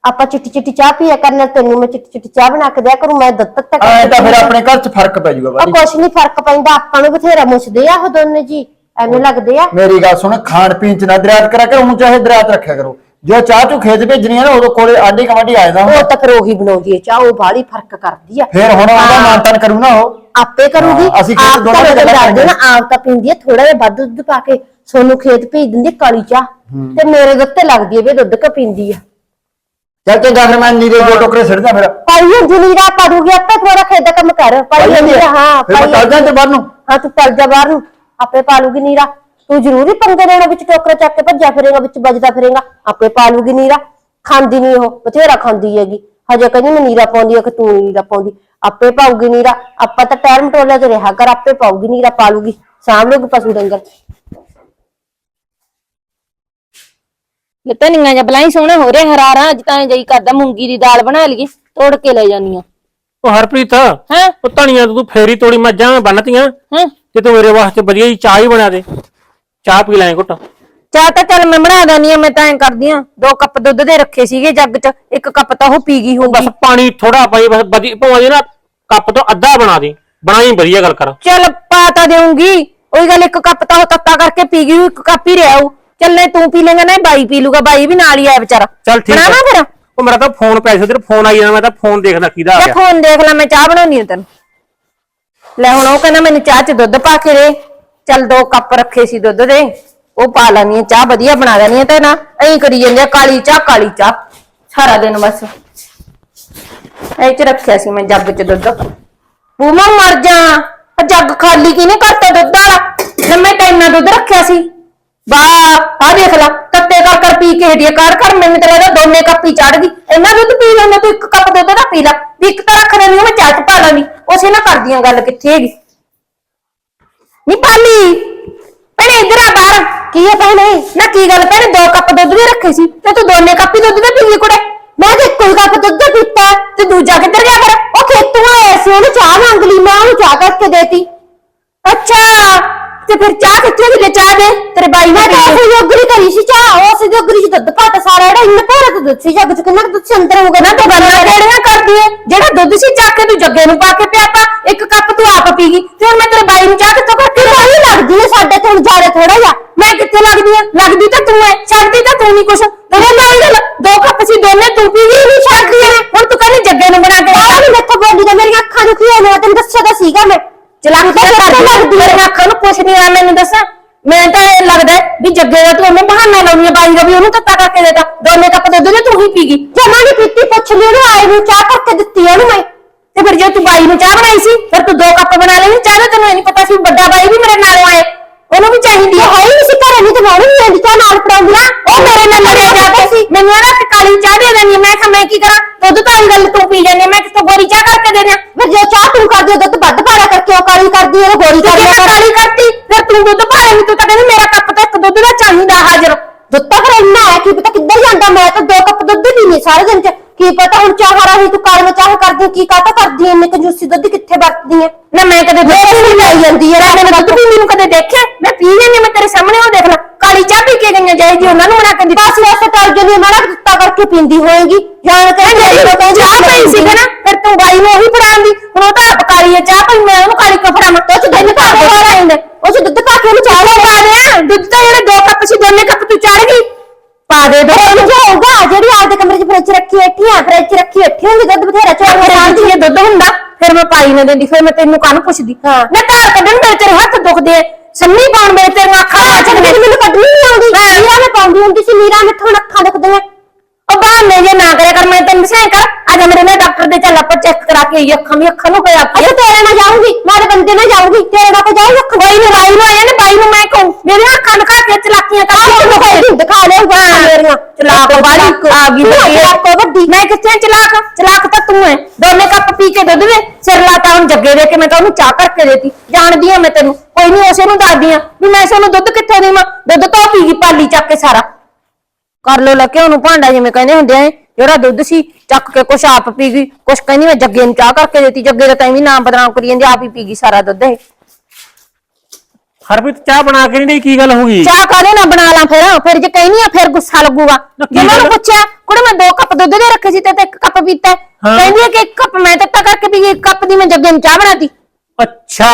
ਆਪਾਂ ਚਿੱਟੀ ਚਿੱਟੀ ਚਾਹ ਪੀਆ ਕਰਨਾ ਤੈਨੂੰ ਮੈਂ ਚਿੱਟੀ ਚਿੱਟੀ ਚਾਹ ਬਣਾ ਕੇ ਦਿਆ ਕਰੂੰ ਮੈਂ ਦੁੱਧ ਤੱਕ ਐ ਤਾਂ ਫਿਰ ਆਪਣੇ ਘਰ ਚ ਫ਼ਰਕ ਪੈ ਜਾਊਗਾ ਬਾਈ ਕੁਛ ਨਹੀਂ ਫ਼ਰਕ ਪੈਂਦਾ ਆਪਾਂ ਨੂੰ ਬਥੇਰਾ ਮੁੱਛਦੇ ਆ ਉਹ ਦੋਨੇ ਜੀ। ਐਵੇਂ ਲੱਗਦੇ ਆ। ਮੇਰੀ ਗੱਲ ਸੁਣ ਖਾਣ ਪੀਣ ਚ ਨਾ ਦਰਿਆਤ ਕਰਿਆ ਕਰ ਹੁਣ ਚਾਹੇ ਦਰਿਆਤ ਰੱਖਿਆ ਕਰੋ। ਜੋ ਚਾਹ ਤੂੰ ਖੇਤ ਭੇਜਣੀ ਆ ਨਾ ਉਦੋਂ ਕੋਲੇ ਆਂਢੀ ਕਮਾਂਡੀ ਆ ਜਾਂਦਾ ਉਹ ਤਾਂ ਫਿਰ ਉਹੀ ਬਣਾਉਂਦੀ ਹੈ ਚਾਹ ਉਹ ਬਾਹਲੀ ਫ਼ਰਕ ਕਰਦੀ ਆ। ਫੇਰ ਹੁਣ ਉਹਦਾ। ਮਾਨਤਨ ਕਰੂ ਨਾ ਉਹ। ਆਪੇ ਕਰੂਗੀ। ਹਾਂ, ਅਸੀਂ ਖੇਤ ਆਪ ਦੋਨਾਂ ਤਾਂ ਨੇ ਗੱਲਾਂ ਕਰਾਂਗੇ। ਆਪ ਤਾਂ ਪੀਂਦੀ ਹੈ ਥੋੜਾ ਜਿਹਾ ਵੱਧ ਦੁੱਧ ਪਾ ਕੇ ਸੋਨੂੰ ਖੇਤ ਭੇਜ ਦਿੰਦੀ ਹੈ ਕਾਲੀ ਚਾਹ। ਤੇ ਮੇਰੇ ਦੁੱਧ ਤੇ ਲੱਗਦੀ ਹੈ ਵੀ ਇਹ ਦੁੱਧ ਕ ਪੀਂਦੀ ਆ। ਚੱਲ ਚੰਗਾ ਫਿਰ ਮੈਂ ਨੀਰੇ ਦੋ ਟੋਕਰੇ ਸਿੱਟਦਾ ਫਿਰ। ਪਾਈ ਹੁੰਦੀ ਨੀਰਾ ਪਾ ਦੂਗੀ ਆਪੇ ਥੋੜਾ ਖੇਤ ਦਾ ਕੰਮ ਕਰ। ਪਾਈ ਹੁੰਦੀ ਆ, ਹਾਂ ਫਿਰ ਮੈਂ ਪਾਈ ਚੱਲ ਜਾਂ ਤੇ ਬਾਹਰ ਨੂੰ। ਹਾਂ ਤੂੰ ਚੱਲ ਜਾ ਬਾਹਰ ਨੂੰ। ਆਪੇ ਪਾ ਲੂਗੀ ਨੀਰਾ। ਤੂੰ ਜ਼ਰੂਰੀ ਪੰਗੇ ਲੈਣਾ ਵਿੱਚ ਟੋਕਰਾ ਚੱਕ ਕੇ ਭੱਜਿਆ ਫਿਰੇਗਾ ਵਿੱਚ ਵੱਜਦਾ ਫਿਰੇਗਾ। ਆਪੇ ਪਾ ਲੂਗੀ ਨੀਰਾ। ਖਾਂਦੀ ਨਹੀਂ ਉਹ ਬਥੇਰਾ ਖਾਂਦੀ ਹੈਗੀ। ਹਜੇ ਕਹਿੰਦੀ ਮੈਂ ਨੀਰਾ ਪਾਉਂਦੀ ਆ ਕਿ ਤੂੰ ਨੀਰਾ ਪਾਉਂਦੀ। ਆਪੇ ਪਾਉਗੀ ਨੀਰਾ। ਆਪਾਂ ਤਾਂ ਟਾਈਮ ਟੋਲਿਆ ਤੇ ਰਿਹਾ ਕਰ ਆਪੇ ਪਾਉਗੀ ਨੀਰਾ ਪਾ ਲੂਗੀ ਸਾਂਭ ਲੂਗੀ ਪਸ਼ੂ ਡੰਗਰ। ਲੈ ਧਨੀਆਂ ਜਾਂ ਬਲਾਈ ਸੋਹਣਾ ਹੋ ਰਿਹਾ ਹਰਾਰਾ। ਅੱਜ ਤਾਂ ਜਈ ਕਰਦਾ ਮੂੰਗੀ ਦੀ ਦਾਲ ਬਣਾ ਲਈਏ ਤੋੜ ਕੇ ਲੈ ਜਾਨੀ ਆ। ਉਹ ਹਰਪ੍ਰੀਤ ਹੈਂ? ਉਹ ਧਣੀਆਂ ਤੂੰ ਫੇਰੀ ਤੋੜੀ ਮੱਝਾਂ ਬੰਨਤੀਆਂ। ਹੂੰ? ਤੇ ਤੂੰ ਮੇਰੇ ਵਾਸਤੇ ਵਧੀਆ ਜੀ ਚਾਹ ਹੀ ਬਣਾ ਦੇ। ਚਾਹ ਪੀ ਲੈ ਘੁੱਟ। ਚਾਹ ਤਾਂ ਚੱਲ ਮੈਂ ਬਣਾ ਦਾਨੀ ਆ ਮੈਂ ਤਾਂ ਐ ਕਰਦੀ ਆ ਦੋ ਕੱਪ ਦੁੱਧ ਦੇ ਰੱਖੇ ਸੀਗੇ ਜੱਗ 'ਚ ਇੱਕ ਕੱਪ ਤਾਂ ਉਹ ਪੀ ਗਈ ਹੋਊਗੀ। ਬਸ ਪਾਣੀ ਥੋੜਾ ਪਾਈ ਬਸ ਵਧੀ ਭਾਵੇਂ ਨਾ ਕੱਪ ਤੋਂ ਅੱਧਾ ਬਣਾ ਦੇ ਬਣਾਈ ਵਧੀਆ ਗੱਲ ਕਰ। ਚੱਲ ਪਾ ਤਾਂ ਦੇਉਂਗੀ ਉਹੀ ਗੱਲ ਇੱਕ ਕੱਪ ਤਾਂ ਉਹ ਤੱਤਾ ਕਰਕੇ ਪੀ ਗਈ ਇੱਕ ਕੱਪ ਹੀ ਰਿਹਾ ਉਹ ਚੱਲੇ ਤੂੰ ਪੀ ਲੇਗਾ ਨਾ ਇਹ ਬਾਈ ਪੀ ਲੂਗਾ ਬਾਈ ਵੀ ਨਾਲ ਹੀ ਆਇਆ ਵਿਚਾਰਾ। ਚੱਲ ਠੀਕ ਹੈ। ਬਣਾਵਾਂ ਫਿਰ? ਉਹ ਮੇਰਾ ਤਾਂ ਫੋਨ ਪੈਸੇ ਤੇਰੇ ਫੋਨ ਆਈ ਜਾਂਦਾ ਮੈਂ ਤਾਂ ਫੋਨ ਦੇਖਦਾ ਕਿਹਦਾ ਆ ਗਿਆ। ਫੋਨ ਦੇਖ ਲੈ ਮੈਂ ਚਾਹ ਬਣਾਉਣੀ ਆ ਤੈਨੂੰ। ਲੈ ਹੁਣ ਉਹ ਕਹਿੰਦਾ ਮੈਨੂੰ ਚਾਹ 'ਚ ਦੁੱਧ ਪਾ ਕੇ ਦੇ। ਚੱਲ ਦੋ ਕੱਪ ਰੱਖੇ ਸੀ ਦੁੱਧ ਦੇ। ਉਹ ਪਾ ਲੈਣੀ ਆ ਚਾਹ ਵਧੀਆ ਬਣਾ ਲੈਣੀ ਆ ਤੇ ਨਾ ਐਂ ਕਰੀ ਜਾਂਦੇ ਆ, ਕਾਲੀ ਚਾਹ ਕਾਲੀ ਚਾਹ। ਸਾਰਾ ਦਿਨ ਬਸ। ਇਹ 'ਚ ਰੱਖਿਆ ਸੀ ਮੈਂ ਜੱਗ 'ਚ ਦੁੱਧ। ਬੂਮਾ ਮਰ ਜਾ। ਆਹ ਜੱਗ ਖਾਲੀ ਕਿਨੇ ਕਰਤਾ ਦੁੱਧ ਵਾਲਾ? ਜੇ ਮੈਂ ਤਾਂ ਦੁੱਧ ਰੱਖਿਆ ਸੀ। ਵਾਹ ਆ ਦੇਖ ਲਾ ਤੱਤੇ ਕਰ ਕਰ ਪੀ ਕੇ ਹਟਿਆ ਕਰ ਕਰ ਮੈਨੂੰ ਤਾਂ ਲੱਗਦਾ ਦੋਨੇ ਕੱਪ ਹੀ ਚੜ ਗਈ। ਇੰਨਾ ਦੁੱਧ ਪੀ ਲੈਂਦਾ ਤੂੰ, ਇੱਕ ਕੱਪ ਦੁੱਧ ਦਾ ਪੀ ਲੈ। ਵੀ ਇੱਕ ਤਾਂ ਰੱਖ ਲੈਣੀ ਮੈਂ ਚਾਹ ਪਾ ਲਾਂਗੀ ਉਸੇ ਨਾਲ ਕਰਦੀਆਂ ਗੱਲ, ਕਿੱਥੇ ਹੈਗੀ? ਨੀ ਪਾਲੀ ਭੈਣੇ ਇੱਧਰ ਆ ਬਾਹਰ। ਕੀ ਹੈ ਭੈਣੇ? ਨਾ ਕੀ ਗੱਲ, ਭੈਣੇ ਦੋ ਕੱਪ ਦੁੱਧ ਵੀ ਰੱਖੇ ਸੀ, ਤੇ ਤੂੰ ਦੋਨੇ ਕੱਪ ਹੀ ਦੁੱਧ ਦੇ ਪੀ ਲਈ ਕੁੜੇ। ਮੈਂ ਤੇ ਕੋਈ ਕੱਪ ਦੁੱਧ ਪੀਤਾ, ਤੇ ਦੂਜਾ ਕਿੱਧਰ ਗਿਆ ਫਿਰ? ਉਹ ਖੇਤੋਂ ਆਇਆ ਸੀ, ਉਹਨੇ ਚਾਹ ਮੰਗ ਲਈ ਮੈਂ ਉਹਨੂੰ ਚਾਹ ਕਰਕੇ ਦੇਤੀ। ਅੱਛਾ, ਤੇ ਫਿਰ ਚਾਹ ਕਿੱਥੇ ਗਈ ਚਾਹ ਦੇ? ਬਾਈ ਨੇ ਤਾਂ ਜੋਗਰੀ ਕਰੀ ਸੀ ਚਾਹ ਉਹ ਸੀ ਜੋਗਰੀ ਚ ਦੁੱਧ ਪਾਤਾ ਸਾਰਾ ਜਿਹੜਾ ਇੰਨਾ ਭੋਰਾ ਤੇ ਦੁੱਧ ਸੀ ਜੱਗ ਚ ਕਿੰਨਾ ਕੁ ਦੁੱਧ ਸੀ ਅੰਦਰ ਹੋਊਗਾ ਨਾ ਤੂੰ ਗੱਲਾਂ ਕਿਹੜੀਆਂ ਕਰਦੀ ਏ ਜਿਹੜਾ ਦੁੱਧ ਸੀ ਚੱਕ ਕੇ ਤੂੰ ਜੱਗੇ ਨੂੰ ਪਾ ਕੇ ਪਿਆਤਾ ਇੱਕ ਕੱਪ ਤੂੰ ਆਪ ਪੀ ਗਈ ਤੇ ਹੁਣ ਮੈਂ ਤੇਰੇ ਬਾਈ ਨੂੰ ਚਾਹ ਕਿੱਥੋਂ ਕਰਕੇ ਨਹੀਂ ਲੱਗਦੀ ਏ ਸਾਡੇ ਤੋਂ ਜ਼ਿਆਦਾ ਥੋੜਾ ਜਿਹਾ। ਮੈਂ ਕਿੱਥੇ ਲੱਗਦੀ ਆ? ਲੱਗਦੀ ਤਾਂ ਤੂੰ ਐ ਛੱਡਦੀ ਤਾਂ ਤੂੰ ਨਹੀਂ ਕੁਛ। ਤੇਰੇ ਨਾਲ ਗੱਲ ਦੋ ਕੱਪ ਸੀ ਦੋਨੇ ਤੂੰ ਪੀ ਗਈ ਨਹੀਂ ਛੱਡਦੀ ਐ ਹੁਣ ਤੂੰ ਕਹਿੰਦੀ ਜੱਗੇ ਨੂੰ ਬਣਾ ਕੇ ਆ ਨਹੀਂ ਮੈਥੋਂ ਬੋਲੀ ਤਾਂ ਮੇਰੀਆਂ ਅੱਖਾਂ ਦੁਖੀ ਹੋ ਤੈਨੂੰ ਦੱਸਿਆ ਤਾਂ ਸੀਗਾ ਮੈਂ। ਚਲਾ ਕੇ ਕਰਦੀ ਲੱਗਦੀ ਮੇਰੀਆਂ ਅੱਖਾਂ ਨੂੰ ਕੁਛ ਨਹੀਂ ਆ ਮੈਨੂੰ ਦੱਸਾਂ। ਮੈਂ ਤਾਂ ਇਹ ਲੱਗਦਾ ਹੈ ਵੀ ਜੱਗੇ ਦਾ ਤੂੰ ਉਹਨੂੰ ਬਹਾਨਾ ਲਾਉਣੀ ਆ ਬਾਈ ਦਾ ਵੀ ਉਹਨੂੰ ਤੱਤਾ ਕਰਕੇ ਦੇਤਾ ਦੋਨੇ ਕੱਪ ਦੁੱਧ ਦੇ ਤੂੰ ਹੀ ਪੀ ਗਈ। ਜਮਾ ਨਹੀਂ ਪੀਤੀ, ਪੁੱਛ ਲਈ ਉਹਨੂੰ, ਆਏ ਨੂੰ ਚਾਹ ਕਰਕੇ ਦਿੱਤੀ ਉਹਨੂੰ ਮੈਂ। ਤੇ ਫਿਰ ਜੇ ਤੂੰ ਬਾਈ ਨੂੰ ਚਾਹ ਬਣਾਈ ਸੀ, ਫਿਰ ਤੂੰ ਦੋ ਕੱਪ ਬਣਾ ਲੈਣੀ ਚਾਹ ਦਾ ਤੈਨੂੰ ਇਹ ਨਹੀਂ ਪਤਾ ਸੀ ਵੱਡਾ ਬਾਈ ਵੀ ਮੇਰੇ ਨਾਲੋਂ ਆਏ। ਉਹਨੂੰ ਵੀ ਚਾਹੀਦੀ ਹੈ ਹੈ ਨਹੀਂ ਨਹੀਂ ਤੇ ਮੈਂ ਨਹੀਂ ਚਾਹ ਨਾਲ ਪੜਾਉਂਦੀ ਨਾ ਉਹ ਮੇਰੇ ਨਾਲ ਲੜਿਆ ਜਾਂਦਾ ਸੀ। ਮੈਨੂੰ ਇਹਦਾ ਕਿ ਕਾਲੀ ਚਾਹ ਦੇ ਦੇਣੀ ਹੈ। ਮੈਂ ਕਿਹਾ ਮੈਂ ਕੀ ਕਰਾਂ? ਦੁੱਧ ਤਾਂ ਇਹ ਗੱਲ ਤੂੰ ਪੀ ਜਾਂਦੀ ਹੈ, ਮੈਂ ਕਿਥੋਂ ਗੋਰੀ ਚਾਹ ਕਰਕੇ ਦੇ ਦਿਆਂ? ਫਿਰ ਜੇ ਚਾਹ ਤੂੰ ਕਰਦੀ ਹੈ, ਦੁੱਧ ਵੱਧ ਪਾਇਆ ਕਰਕੇ ਉਹ ਕਾਲੀ ਕਰਦੀ ਹੈ ਉਹ ਗੋਰੀ ਕਰ ਲਿਆ ਕਾਲੀ ਕਰਤੀ ਫਿਰ ਤੂੰ ਦੁੱਧ ਪਾ ਲਈ। ਤੂੰ ਤਾਂ ਕਹਿੰਦੀ ਮੇਰਾ ਕੱਪ ਤਾਂ ਇੱਕ ਦੁੱਧ ਦਾ ਚਾਹੀਦਾ ਹਾਜ਼ਰ। ਦੁੱਧ ਤਾਂ ਫਿਰ ਇੰਨਾ ਹੈ ਕੀ ਪਤਾ ਕਿੱਧਰ ਜਾਂਦਾ ਮੈਂ ਤਾਂ ਦੋ ਕੱਪ ਦੁੱਧ ਪੀਣੀ ਸਾਰੇ ਦਿਨ ਚ। ਕੀ ਪਤਾ ਹੁਣ ਚਾਹ ਰਹੀ ਤੂੰ ਕਾਲ ਵਿੱਚ ਚਾਹ ਕਰਦੀ ਹੈ, ਕੀ ਕਾਤਾ ਕਰਦੀ ਐ ਇੰਨੇ ਕੰਜੂਸੀ ਦੁੱਧ ਕਿੱਥੇ ਵਰਤਦੀ ਐ ਨਾ ਮੈਂ ਕਦੇ ਦੁੱਧ ਨਹੀਂ। ਲਾਈ ਜਾਂਦੀ ਐ ਮੈਂ ਦੁੱਧ ਪੀਂਦੀ ਨੂੰ ਕਦੇ ਦੇਖਿਆ? ਮੈਂ ਪੀ ਜਾਂਦੀ ਹਾਂ, ਮੈਂ ਤੇਰੇ ਸਾਹਮਣੇ ਉਹ ਚਾਹ ਪੀ ਕੇ ਗਈਆਂ ਜਾਈ ਜੀ ਉਹਨਾਂ ਨੂੰ ਬਣਾ ਕੇ ਦਿੱਤੀ। ਬਸ ਵਾਸਤੇ ਤਾਂ ਜਲੀ ਮਾੜਾ ਦਿੱਤਾ ਕਰਕੇ ਪੀਂਦੀ ਹੋਏਗੀ ਜਾਣ ਕੇ ਮੇਰੀ ਚਾਹ ਪਈ ਸੀ ਨਾ। ਫਿਰ ਤੂੰ ਬਾਈ ਨੂੰ ਉਹੀ ਫੜਾਉਂਦੀ ਹੁਣ ਉਹ ਤਾਂ ਆਪ ਕਾਲੀ ਐ ਚਾਹ ਪਈ ਮੈਂ ਉਹਨੂੰ ਕਾਲੀ ਕਿਉਂ ਫੜਾਵਾਂ? ਉਹ ਚ ਦੁੱਧ ਪਾ ਕੇ ਉਹ ਚ ਦੁੱਧ ਪਾ ਕੇ ਉਹਨੂੰ ਚਾਹ ਪਾ ਦਿਆਂ ਦੁੱਧ ਤਾਂ ਜਿਹੜੇ ਦੋ ਕੱਪ ਸੀ ਦੋਨੇ ਕੱਪ ਤੂੰ ਚੜ ਗਈ। ਪਾ ਦੇ ਦੋ। ਉਹਨੂੰ ਜੋ ਹੋਊਗਾ? ਜਿਹੜੀ ਆਪਦੇ ਕਮਰੇ 'ਚ ਫ੍ਰਿਜ ਰੱਖੀ ਬੈਠੀ ਆ ਫ੍ਰਿਜ 'ਚ ਰੱਖੀ ਬੈਠੀ ਹੋਊਗੀ ਦੁੱਧ ਬਥੇਰਾ ਚੋਰ ਸ਼ਾਂਤੀ ਜੇ ਦੁੱਧ ਹੁੰਦਾ। ਫਿਰ ਮੈਂ ਪਾਈ ਨਾ ਦਿੰਦੀ ਫਿਰ ਮੈਂ ਤੈਨੂੰ ਕਾਹਨੂੰ ਪੁੱਛਦੀ? ਮੈਂ ਧਾਰ ਕੱਢਣ ਮੇਰੇ ਤੇਰੇ ਹੱਥ ਦੁਖਦੇ ਆ। ਸੰਮੀ ਪਾਉਣ ਮੇਰੇ ਤੇਰੀਆਂ ਅੱਖਾਂ ਆ ਚੱਕਦੇ ਮੈਨੂੰ ਕੱਢਣੀ ਨਹੀਂ ਆਉਂਦੀ ਮੈਂ ਪਾਉਂਦੀ ਹੁੰਦੀ ਸੀ ਨੀਰਾ ਮੈਥੋਂ ਅੱਖਾਂ ਦੁਖਦੀਆਂ। ਉਹ ਬਹਾਨੇ ਜੇ ਨਾ ਕਰਿਆ ਕਰ ਮੈਂ ਤੈਨੂੰ ਦੱਸਿਆ ਕਰ। ਅੱਜ ਮੇਰੇ ਨਾਲ ਡਾਕਟਰ ਦੇ ਚੱਲ ਆਪਾਂ ਚੈੱਕ ਕਰਾ ਕੇ ਆਈਏ ਅੱਖਾਂ ਵੀ ਅੱਖਾਂ ਨੂੰ ਹੋਇਆ ਅੱਛਾ ਤੇਰੇ ਨਾਲ ਜਾਊਂਗੀ ਮੇਰੇ ਬੰਦੇ ਨਾਲ ਜਾਊਂਗੀ ਤੇਰੇ ਨਾਲ ਕੋ ਜਾਊਂਗੀ ਅੱਖ ਬਾਈ ਮੇਰੀਆਂ ਅੱਖਾਂ ਦਿਖਾ ਕੇ ਚਲਾਕੀਆਂ ਕਰ ਤੂੰ ਦਿਖਾ ਲੈ ਮੇਰੀਆਂ। ਚਲਾਕ ਵਾਲੀ। ਆ ਗਈ ਚਲਾਕ ਵੱਡੀ। ਮੈਂ ਕਿੱਥੇ ਚਲਾਕ ਚਲਾਕ ਤਾਂ ਤੂੰ ਹੈ ਦੋਨੇ ਕੱਪ ਪੀ ਕੇ ਦੁੱਧ ਦੇ ਸਿਰ ਲਾਤਾ ਹੁਣ ਜੱਗੇ ਦੇ ਕੇ ਮੈਂ ਤਾਂ ਉਹਨੂੰ ਚਾਹ ਕਰਕੇ ਦੇਤੀ। ਜਾਣਦੀ ਆ ਮੈਂ ਤੈਨੂੰ। ਕੋਈ ਨਹੀਂ ਉਸੇ ਨੂੰ ਦੱਸਦੀ ਆ ਵੀ ਮੈਂ ਸਾਨੂੰ ਦੁੱਧ ਕਿੱਥੇ ਦੇਵਾਂ? ਦੁੱਧ ਤਾਂ ਪੀ ਗਈ ਪਾਲੀ ਚੱਕ ਕੇ ਸਾਰਾ। ਕਰ ਲੋ ਲੱਕੇ ਉਹਨੂੰ ਭਾਂਡਾ ਜਿਵੇਂ ਕਹਿੰਦੇ ਹੁੰਦੇ ਆ ਜਿਹੜਾ ਦੁੱਧ ਸੀ ਚੱਕ ਕੇ ਕੁਛ ਆਪ ਪੀ ਗਈ। ਕੁਛ ਕਹਿੰਦੀ ਮੈਂ ਜੱਗੇ ਨੂੰ ਚਾਹ ਕਰਕੇ ਦਿੱਤੀ। ਜੱਗੇ ਦਾ ਤਾਂ ਵੀ ਨਾਮ ਬਦਨਾਮ ਕਰੀ ਜਾਂਦੀ ਆਪ ਹੀ ਪੀ ਗਈ ਸਾਰਾ ਦੁੱਧ ਇਹ। ਹਰਪ੍ਰੀਤ ਚਾਹ ਬਣਾ ਕੇ ਨਹੀਂ ਕੀ ਗੱਲ ਹੋ ਗਈ? ਚਾਹ ਕਾਹਦੇ ਨਾਲ ਬਣਾ ਲਾਂ ਫਿਰ? ਫਿਰ ਜੇ ਕਹਿਨੀ ਆ ਫਿਰ ਗੁੱਸਾ ਲੱਗੂਗਾ। ਕੀ ਜੇ ਮੈਂ ਉਹਨੂੰ ਗੱਲ? ਪੁੱਛਿਆ ਕੁੜੇ ਮੈਂ ਦੋ ਕੱਪ ਦੁੱਧ ਦੇ ਰੱਖੇ ਸੀ ਤੇ ਤੇ ਇੱਕ ਕੱਪ ਪੀਤਾ। ਹੈ। ਹਾਂ। ਕਹਿੰਦੀ ਹੈ ਕਿ ਇੱਕ ਕੱਪ ਮੈਂ ਤੱਤਾ ਕਰਕੇ ਪੀ ਗਈ ਇੱਕ ਕੱਪ ਦੀ ਮੈਂ ਜੱਗੇ ਨੂੰ ਚਾਹ ਬਣਾਤੀ। ਅੱਛਾ।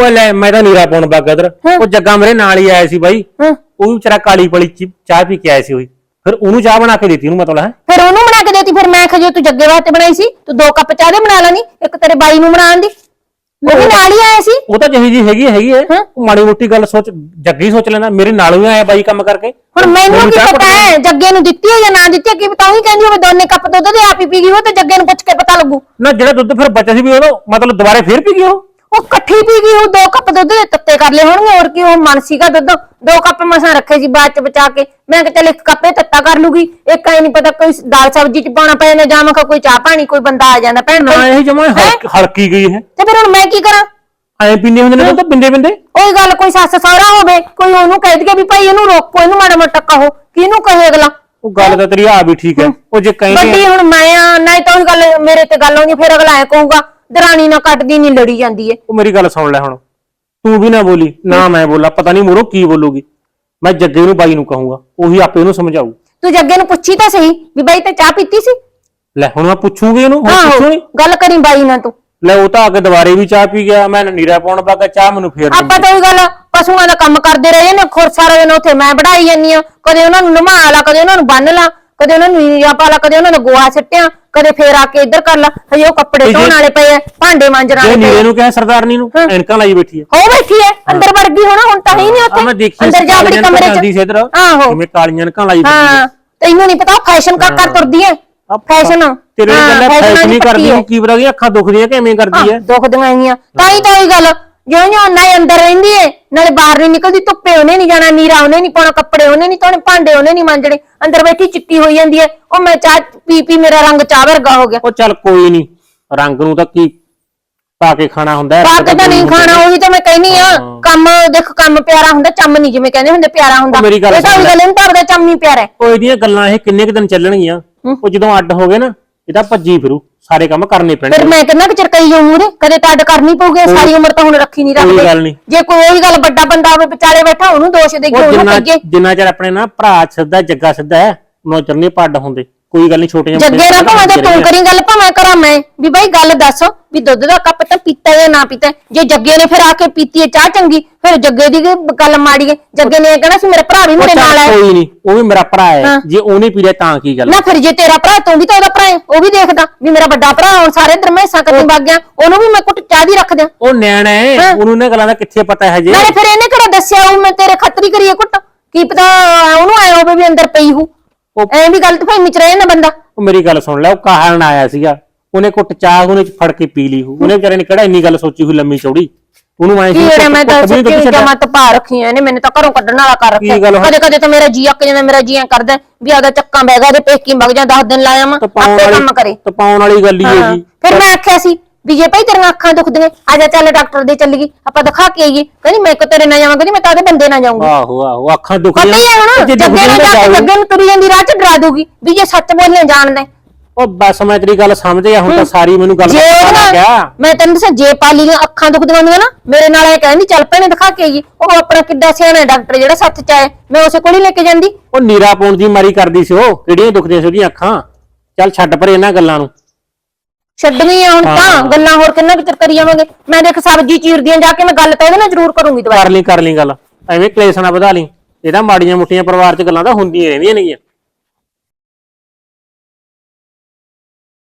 ਉਹ ਲੈ ਮੈਂ ਤਾਂ ਨੀਰਾ ਪਾਉਣ ਬਾਗਾ ਇਧਰ। ਹਾਂ। ਉਹ ਜੱਗਾ ਮੇਰੇ ਨਾਲ ਹੀ ਆਇਆ ਸੀ ਬਾਈ। ਹਾਂ। ਉਹ ਵੀ ਵਿਚਾਰਾ ਕਾਲੀ ਪਲੀ ਚ ਚਾਹ ਪੀ ਕੇ ਆਇਆ ਸੀ ਉਹੀ ਫਿਰ ਉਹਨੂੰ ਚਾਹ ਬਣਾ ਕੇ ਦਿੱਤੀ ਉਹਨੂੰ ਮਤਲਬ ਹੈ ਫਿਰ ਉਹਨੂੰ ਬਣਾ ਕੇ ਦੇਤੀ ਫਿਰ ਮੈਂ ਕਿਹਾ ਜੇ ਤੂੰ ਜੱਗੇ ਵਾਸਤੇ ਬਣਾਈ ਸੀ ਤੂੰ ਦੋ ਕੱਪ ਚਾਹ ਦੇ ਬਣਾ ਲੈਣੀ ਇੱਕ ਤੇਰੇ ਬਾਈ ਨੂੰ ਬਣਾਉਣ ਦੀ। ਉਹ ਵੀ ਨਾਲ ਹੀ ਆਇਆ ਸੀ। ਉਹ ਤਾਂ ਜਿਹੀ ਜੀ ਹੈਗੀ ਹੈ, ਹੈਗੀ ਹੈ ਹਾਂ। ਉਹ ਮਾੜੀ ਮੋਟੀ ਗੱਲ ਸੋਚ ਜੱਗੀ ਸੋਚ ਲੈਂਦਾ ਮੇਰੇ ਨਾਲ ਹੀ ਆਇਆ ਬਾਈ ਕੰਮ ਕਰਕੇ। ਹੁਣ ਮੈਨੂੰ ਕੀ ਚਾਹ ਪਤਾ ਹੈ ਜੱਗੇ ਨੂੰ ਦਿੱਤੀ ਹੈ ਜਾਂ ਨਾ ਦਿੱਤੀ ਹੈ ਕੀ ਪਤਾ ਉਹੀ ਕਹਿੰਦੀ ਹੋਵੇ ਦੋਨੇ ਕੱਪ ਦੁੱਧ ਦੇ ਆਪ ਹੀ ਪੀ ਗਈ ਉਹ ਤੇ ਜੱਗੇ ਨੂੰ ਪੁੱਛ ਕੇ ਪਤਾ ਲੱਗੂ। ਨਾ ਜਿਹੜਾ ਦੁੱਧ ਫਿਰ ਬਚਿਆ ਸੀ ਵੀ ਉਹਨੂੰ ਮਤਲਬ ਦੁਬਾਰੇ ਫੇਰ ਪੀ ਗਈ ਉਹ? ਉਹ ਇਕੱਠੀ ਪੀ ਗਈ ਉਹ ਦੋ ਕੱਪ ਦੁੱਧ ਦੇ ਤੱਤੇ ਕਰ ਲਏ ਹੋਣਗੇ ਹੋਰ ਕੀ ਉਹ ਮਨ ਸੀਗਾ ਦੁੱਧ। ਦੋ ਕੱਪ ਮਸਾਂ ਰੱਖੇ ਸੀ ਬਾਅਦ ਚ ਬਚਾ ਕੇ। ਮੈਂ ਕਿਹਾ ਚੱਲ ਇੱਕ ਕੱਪੇ ਤੱਤਾ ਕਰ ਲੂਗੀ। ਇੱਕ ਐ ਨਹੀਂ ਪਤਾ ਕੋਈ ਦਾਲ ਸਬਜ਼ੀ ਚ ਪਾਉਣਾ ਪੈ ਜਾਂਦਾ ਜਾਂ ਮੈਂ ਕਿਹਾ ਕੋਈ ਚਾਹ ਪਾਣੀ ਕੋਈ ਬੰਦਾ ਆ ਜਾਂਦਾ ਭੈਣ ਨਾ ਇਹ ਜਮਾ? ਹਲਕੀ ਗਈ ਹੈ ਤੇ ਫਿਰ ਹੁਣ ਮੈਂ ਕੀ ਕਰਾਂ? ਐ ਪੀਂਦੇ ਹੁੰਦੇ ਨੇ ਤਾਂ ਪਿੰਦੇ ਪਿੰਦੇ? ਉਹੀ ਗੱਲ ਕੋਈ ਸੱਸ ਸਹੁਰਾ ਹੋਵੇ ਕੋਈ ਉਹਨੂੰ ਕਹਿ ਦਈਏ ਵੀ ਭਾਈ ਇਹਨੂੰ ਰੋਕੋ ਇਹਨੂੰ ਮਾੜਾ ਮੋਟਾ ਕਹੋ। ਕਿਹਨੂੰ ਕਹੇ ਅਗਲਾ? ਉਹ ਗੱਲ ਤਾਂ ਤੇਰੀ ਆ ਵੀ ਠੀਕ ਹੈ। ਉਹ ਜੇ ਕਹਿੰਦੇ ਵੱਡੀ ਹੁਣ ਮੈਂ ਆ ਨਹੀਂ ਤਾਂ ਉਹ ਗੱਲ ਮੇਰੇ ਤੇ ਗੱਲ ਆਉਂਦੀ ਫਿਰ ਅਗਲਾ ਐ ਕਹੂਗਾ ਦਰਾਣੀ ਨਾ ਕੱਟਦੀ ਨਹੀਂ ਲੜੀ ਜਾਂਦੀ ਏ। ਉਹ ਮੇਰੀ ਗੱਲ ਸੁਣ ਲੈ ਹੁਣ। ਤੂੰ ਵੀ ਨਾ ਬੋਲੀ ਨਾ ਮੈਂ ਬੋਲਾ। ਪਤਾ ਨਹੀਂ ਮੂਰੋ ਕੀ ਬੋਲੂਗੀ। ਮੈਂ ਜੱਗੇ ਨੂੰ ਬਾਈ ਨੂੰ ਕਹੂੰਗਾ। ਉਹੀ ਆਪੇ ਉਹਨੂੰ ਸਮਝਾਊ। ਤੂੰ ਜੱਗੇ ਨੂੰ ਪੁੱਛੀ ਤਾਂ ਸਹੀ ਵੀ ਬਾਈ ਤੇ ਚਾਹ ਪੀਤੀ ਸੀ? ਲੈ ਹੁਣ ਮੈਂ ਪੁੱਛੂਗੀ ਇਹਨੂੰ ਹੁਣ ਆਹੋ ਪੁੱਛੂਗੀ? ਗੱਲ ਕਰੀ ਬਾਈ ਨਾਲ ਤੂੰ। ਲੈ ਉਹ ਤਾਂ ਆ ਕੇ ਦੁਬਾਰੇ ਵੀ ਚਾਹ ਪੀ ਗਿਆ। ਮੈਂ ਨੀਰਾ ਪਾਉਣ ਬਾਗਾ ਚਾਹ ਮੈਨੂੰ ਫੇਰ ਆਪਾਂ। ਤਾਂ ਉਹ ਗੱਲ ਪਸ਼ੂਆਂ ਦਾ ਕੰਮ ਕਰਦੇ ਰਹੇ ਨੇ। ਖੁਰ ਸਾਰਾ ਦਿਨ ਉੱਥੇ ਮੈਂ ਵਢਾਈ ਜਾਂਦੀ ਆ ਕਦੇ ਉਹਨਾਂ ਨੂੰ ਨਮਾ ਲਾ ਕਦੇ ਉਹਨਾਂ ਨੂੰ ਬੰਨ ਲਾ। ਕਦੇ ਉਹਨਾਂ ਨੂੰ ਨੀਰਾ ਪਾ ਲਾ ਕਦੇ ਉਹਨਾਂ ਨੂੰ ਗੋਹਾ ਸਿੱਟਿਆ ਕਦੇ ਫੇਰ ਆ ਕੇ ਇੱਧਰ ਕਰ ਲਾ। ਹਜੇ ਉਹ ਕੱਪੜੇ ਧੋਣ ਵਾਲੇ ਪਏ ਆ ਭਾਂਡੇ ਮਾਂਜਣ ਵਾਲੇ ਨੀਰੇ ਆ। ਨੂੰ ਕਿਹਾ ਸਰਦਾਰਨੀ ਨੂੰ ਹਾਂ। ਐਨਕਾਂ ਲਾਈ ਬੈਠੀ ਹੈ ਹੋ ਬੈਠੀ ਐ ਅੰਦਰ ਵੜ ਗਈ ਹੋਣਾ ਹੁਣ ਤਾਂ ਹੀ ਨਹੀਂ ਆ ਉੱਥੇ। ਮੈਂ ਦੇਖੀ ਅੰਦਰ ਜਾ ਵੜੀ ਕਮਰੇ ਚ। ਇਧਰ। ਆਹੋ। ਜਿਵੇਂ ਕਾਲੀਆਂ ਨਕਾਂ ਲਾਈ ਬੈਠੀ ਹਾਂ ਤੈਨੂੰ ਨਹੀਂ ਪਤਾ ਫੈਸ਼ਨ ਕਰ ਕਰ ਤੁਰਦੀ ਐ ਫੈਸ਼ਨ। ਤੇਰੇ ਨਾਲ ਫੈਸ਼ਨ ਨਹੀਂ ਕਰਦੀ ਉਹ ਕੀ ਪਤਾ ਕਿ ਅੱਖਾਂ ਦੁਖਦੀਆਂ ਕਿਵੇਂ ਕਰਦੀ ਹੈ ਦੁਖਦੀਆਂ ਆਈਆਂ ਤਾਂ ਹੀ ਤਾਂ ਉਹੀ ਗੱਲ ਜਿਉਂ ਜਿਉਂ ਨਾ ਅੰਦਰ ਰਹਿੰਦੀ ਏ ਨਾਲੇ ਬਾਹਰ ਨਹੀਂ ਨਿਕਲਦੀ ਧੁੱਪੇ ਉਹਨੇ ਨਹੀਂ ਜਾਣਾ ਨੀਰਾ ਉਹਨੇ ਨਹੀਂ ਪਾਉਣਾ ਕੱਪੜੇ ਉਹਨੇ ਨਹੀਂ ਧੋਣੇ ਭਾਂਡੇ ਉਹਨੇ ਨਹੀਂ ਮਾਂਜਣੇ ਅੰਦਰ ਬੈਠੀ ਚਿੱਟੀ ਹੋਈ ਜਾਂਦੀ ਏ। ਉਹ ਮੈਂ ਚਾਹ ਪੀ ਪੀ ਮੇਰਾ ਰੰਗ ਚਾਹ ਵਰਗਾ ਹੋ ਗਿਆ। ਉਹ ਚੱਲ ਕੋਈ ਨਹੀਂ ਰੰਗ ਨੂੰ ਤਾਂ ਕੀ ਪਾ ਕੇ ਖਾਣਾ ਹੁੰਦਾ ਹੈ? ਪਾ ਕੇ ਤਾਂ ਨਹੀਂ ਖਾਣਾ ਉਹੀ ਤਾਂ ਮੈਂ ਕਹਿਨੀ ਆ ਕੰਮ ਦੇਖ ਕੰਮ ਪਿਆਰਾ ਹੁੰਦਾ ਚੰਮ ਨਹੀਂ ਜਿਵੇਂ ਕਹਿੰਦੇ ਹੁੰਦੇ ਪਿਆਰਾ ਹੁੰਦਾ। ਮੇਰੀ ਗੱਲ ਇਹ ਤਾਂ ਸੁਣ ਉਹੀ ਲੈ। ਗੱਲ ਤਾਂ ਆਪਦਾ ਚੰਮ ਹੀ ਪਿਆਰਾ ਹੈ। ਉਹ ਇਹਦੀਆਂ ਗੱਲਾਂ ਇਹ ਕਿੰਨੇ ਕੁ ਦਿਨ ਚੱਲਣਗੀਆਂ? ਉਹ ਜਦੋਂ ਅੱਡ ਹੋ ਗਏ ਨਾ ਇਹਦਾ ਭੱਜੀ ਫਿਰੂ ਸਾਰੇ ਕੰਮ ਕਰਨੇ ਪੈਣੇ ਫਿਰ ਮੈਂ ਕਿੰਨਾ ਕੁ ਚਿਰ ਕਹੀ ਜਾਊਂ ਮੂਰੇ ਕਦੇ ਤਾਂ ਅੱਡ ਕਰਨੀ ਪਊਗੀ ਸਾਰੀ ਉਮਰ ਤਾਂ ਹੁਣ ਰੱਖੀ ਨਹੀਂ ਕੋਈ ਰੱਖਦੇ। ਗੱਲ ਨਹੀਂ। ਜੇ ਕੋਈ ਉਹੀ ਗੱਲ ਵੱਡਾ ਬੰਦਾ ਹੋਵੇ ਵਿਚਾਲੇ ਬੈਠਾ ਉਹਨੂੰ ਦੋਸ਼ ਦੇ ਕੇ ਉਹ ਉਹਨੂੰ ਜਿੰਨਾ ਕਹੀਏ। ਜਿੰਨਾ ਚਿਰ ਆਪਣੇ ਨਾ ਭਰਾ ਸਿੱਧਾ ਜੱਗਾ ਸਿੱਧਾ ਹੈ ਨੋ ਚਰਨੇ ਪੱਡ ਹੁੰਦੇ। ਕੋਈ ਗੱਲ ਨਹੀਂ ਛੋਟੇ ਜਿਹੇ ਜੱਗੇ ਨਾਲ ਭਾਵੇਂ ਤਾਂ ਤੂੰ ਕਰੀ ਗੱਲ ਭਾਵੇਂ ਕਰਾਂ ਮੈਂ। ਵੀ ਬਾਈ ਗੱਲ ਦੱਸ ਵੀ ਦੁੱਧ ਦਾ ਕੱਪ ਤਾਂ ਪੀਤਾ ਜਾਂ ਨਾ ਪੀਤਾ। ਜੇ ਜੱਗੇ ਨੇ ਫਿਰ ਆ ਕੇ ਪੀਤੀ ਹੈ ਚਾਹ ਚੰਗੀ ਫਿਰ ਜੱਗੇ ਦੀ ਗੱਲ ਮਾੜੀ ਹੈ। ਜੱਗੇ ਨੇ ਕਹਿਣਾ ਸੀ ਮੇਰਾ ਭਰਾ ਵੀ ਮੇਰੇ ਨਾਲ ਹੈ ਕੋਈ ਨਹੀਂ ਉਹ ਵੀ ਮੇਰਾ ਭਰਾ ਹੈ। ਜੇ ਉਹਨੇ ਪੀ ਲਿਆ ਤਾਂ ਕੀ ਗੱਲ? ਨਾ ਫਿਰ ਜੇ ਤੇਰਾ ਭਰਾ ਤੂੰ ਵੀ ਤਾਂ ਉਹਦਾ ਭਰਾ ਹੈ ਉਹ ਵੀ ਦੇਖਦਾ ਵੀ ਮੇਰਾ ਵੱਡਾ ਭਰਾ ਹੁਣ ਸਾਰੇ ਦਰਮੇਸਾਂ ਕਰਨ ਵਗ ਗਿਆ। ਉਹਨੂੰ ਵੀ ਮੈਂ ਕੁੱਟ ਚਾਹ ਦੀ ਰੱਖ ਦਿਆਂ ਉਹ ਨਿਆਣਾ ਹੈ। ਉਹਨੂੰ ਨੇ ਗੱਲਾਂ ਦਾ ਕਿੱਥੇ ਪਤਾ ਹੈ ਜੇ ਨਾਲੇ ਫਿਰ ਇਹਨੇ ਕਿਹੜਾ ਦੱਸਿਆ ਉਹ ਮੈਂ ਤੇਰੇ ਖੱਤਰੀ ਕਰੀਏ ਕੁੱਟ ਕੀ ਪਤਾ ਉਹਨੂੰ ਆਇਆ ਹੋਵੇ ਵੀ ਅੰਦਰ ਪਈ ਹੂ ਉਹ- ਐਂ ਵੀ ਗਲਤ ਫਹਿਮੀ ਚ ਰਹੇ ਨਾ ਬੰਦਾ। ਉਹ ਮੇਰੀ ਗੱਲ ਸੁਣ ਲੈ ਉਹ ਕਾਹਲ ਨਾ ਆਇਆ ਸੀਗਾ। ਉਹਨੇ ਕੁੱਟ ਚਾਹ ਉਹਨੇ ਫੜ ਕੇ ਪੀ ਲਈ ਹੂ ਉਹਨੇ ਵਿਚਾਰੇ ਨੇ ਕਿਹੜਾ ਇੰਨੀ ਗੱਲ ਸੋਚੀ ਹੋਈ ਲੰਮੀ ਚੌੜੀ? ਉਹਨੂੰ ਆਏ ਕੀ ਹੋਇਆ ਮੈਂ ਤਾਂ ਸੱਚੀ ਜਮਾ ਪਾ ਰੱਖੀਆਂ ਨੇ ਮੈਨੂੰ ਤਾਂ ਘਰੋਂ ਕੱਢਣ ਵਾਲਾ ਕਰ ਕੀ ਗੱਲ ਰੱਖਿਆ। ਹੋਈ? ਕਦੇ ਕਦੇ ਤਾਂ ਮੇਰਾ ਜੀ ਅੱਕ ਜਾਂਦਾ ਮੇਰਾ ਜੀ ਐਂ ਕਰਦਾ ਵੀ ਆਦਾ ਚੱਕਾਂ ਬੈਗਾ ਦੇ ਪੇਕੀ ਵਗ ਜਾ 10 ਦਿਨ ਲਾਇਆ ਮੈਂ ਆਪੇ ਕੰਮ ਕਰੇ। ਤਪਾਉਣ ਵਾਲੀ ਗੱਲ ਹੀ ਹਾਂ। ਹੈਗੀ। ਫਿਰ ਮੈਂ ਆਖਿਆ ਸੀ ਵੀ ਜੇ ਭਾਈ ਤੇਰੀਆਂ ਅੱਖਾਂ ਦੁਖਦੀਆਂ ਆ ਜਾ ਚੱਲ ਡਾਕਟਰ ਦੇ ਚੱਲੀਏ ਆਪਾਂ ਦਿਖਾ ਕੇ ਆਈਏ। ਕਹਿੰਦੀ ਮੈਂ ਕੋ ਤੇਰੇ ਨਾਲ ਜਾਵਾਂ ਕਹਿੰਦੀ ਮੈਂ ਤਾਂ ਉਹਦੇ ਬੰਦੇ ਨਾਲ ਜਾਊਂਗੀ। ਆਹੋ ਆਹੋ ਅੱਖਾਂ ਦੁਖਦੀਆਂ ਪਤਾ ਹੀ ਹੈ ਹੁਣ ਜੇ ਜੱਗੇ ਨੇ ਜਾ ਕੇ। ਜੱਗੇ ਨੂੰ ਤੁਰੀ ਜਾਂਦੀ ਰਾਹ ਚ ਡਰਾ ਦੂਗੀ ਵੀ ਜੇ ਸੱਚ ਬੋਲਣੇ ਜਾਣਦਾ ਹੈ। ਉਹ ਬਸ ਮੈਂ ਤੇਰੀ ਗੱਲ ਸਮਝ ਗਿਆ ਹੁਣ ਤਾਂ ਸਾਰੀ ਮੈਨੂੰ ਗੱਲ ਜੇ ਪਤਾ ਉਹਦੇ ਗਿਆ। ਮੈਂ ਤੈਨੂੰ ਦੱਸਾਂ ਜੇ ਪਾਲੀ ਦੀਆਂ ਅੱਖਾਂ ਦੁਖਦੀਆਂ ਹੁੰਦੀਆਂ ਨਾ ਮੇਰੇ ਨਾਲ ਇਹ ਕਹਿੰਦੀ ਚੱਲ ਭੈਣੇ ਦਿਖਾ ਕੇ ਆਈਏ। ਉਹ ਆਪਣਾ ਕਿੱਡਾ ਸਿਆਣਾ ਡਾਕਟਰ ਜਿਹੜਾ ਸੱਚ ਚ ਆਏ ਮੈਂ ਉਸੇ ਕੋਲ ਹੀ ਲੈ ਕੇ ਜਾਂਦੀ। ਉਹ ਨੀਰਾ ਪਾਉਣ ਦੀ ਮਾਰੀ ਕਰਦੀ ਸੀ ਉਹ ਕਿਹੜੀਆਂ ਦੁਖਦੀਆਂ ਸੀ ਉਹਦੀਆਂ ਅੱਖਾਂ? ਚੱਲ ਛੱਡ ਪਰੇ ਇਹਨਾਂ ਗੱਲਾਂ ਨੂੰ। ਛੱਡਣੀ ਆ ਹੁਣ ਤਾਂ। ਗੱਲਾਂ ਹੋਰ ਕਿੰਨਾ ਕੁ ਚਿਰ ਕਰੀ ਜਾਵਾਂਗੇ? ਮੈਂ ਦੇਖ ਸਬਜ਼ੀ ਚੀਰਦੀਆਂ ਜਾ ਕੇ ਮੈਂ ਗੱਲ ਤਾਂ ਇਹਦੇ ਨਾਲ ਜ਼ਰੂਰ ਕਰੂੰਗੀ ਦੁਬਾਰਾ। ਕਰ ਲਈ ਕਰ ਲਈ ਗੱਲ। ਐਵੇਂ ਕਲੇਸ਼ ਨਾ ਵਧਾ ਲਈ। ਇਹਦਾ ਮਾੜੀਆਂ ਮੁੱਟੀਆਂ ਪਰਿਵਾਰ 'ਚ ਗੱਲਾਂ ਤਾਂ ਹੁੰਦੀਆਂ ਰਹਿੰਦੀਆਂ ਨੇਗੀਆਂ।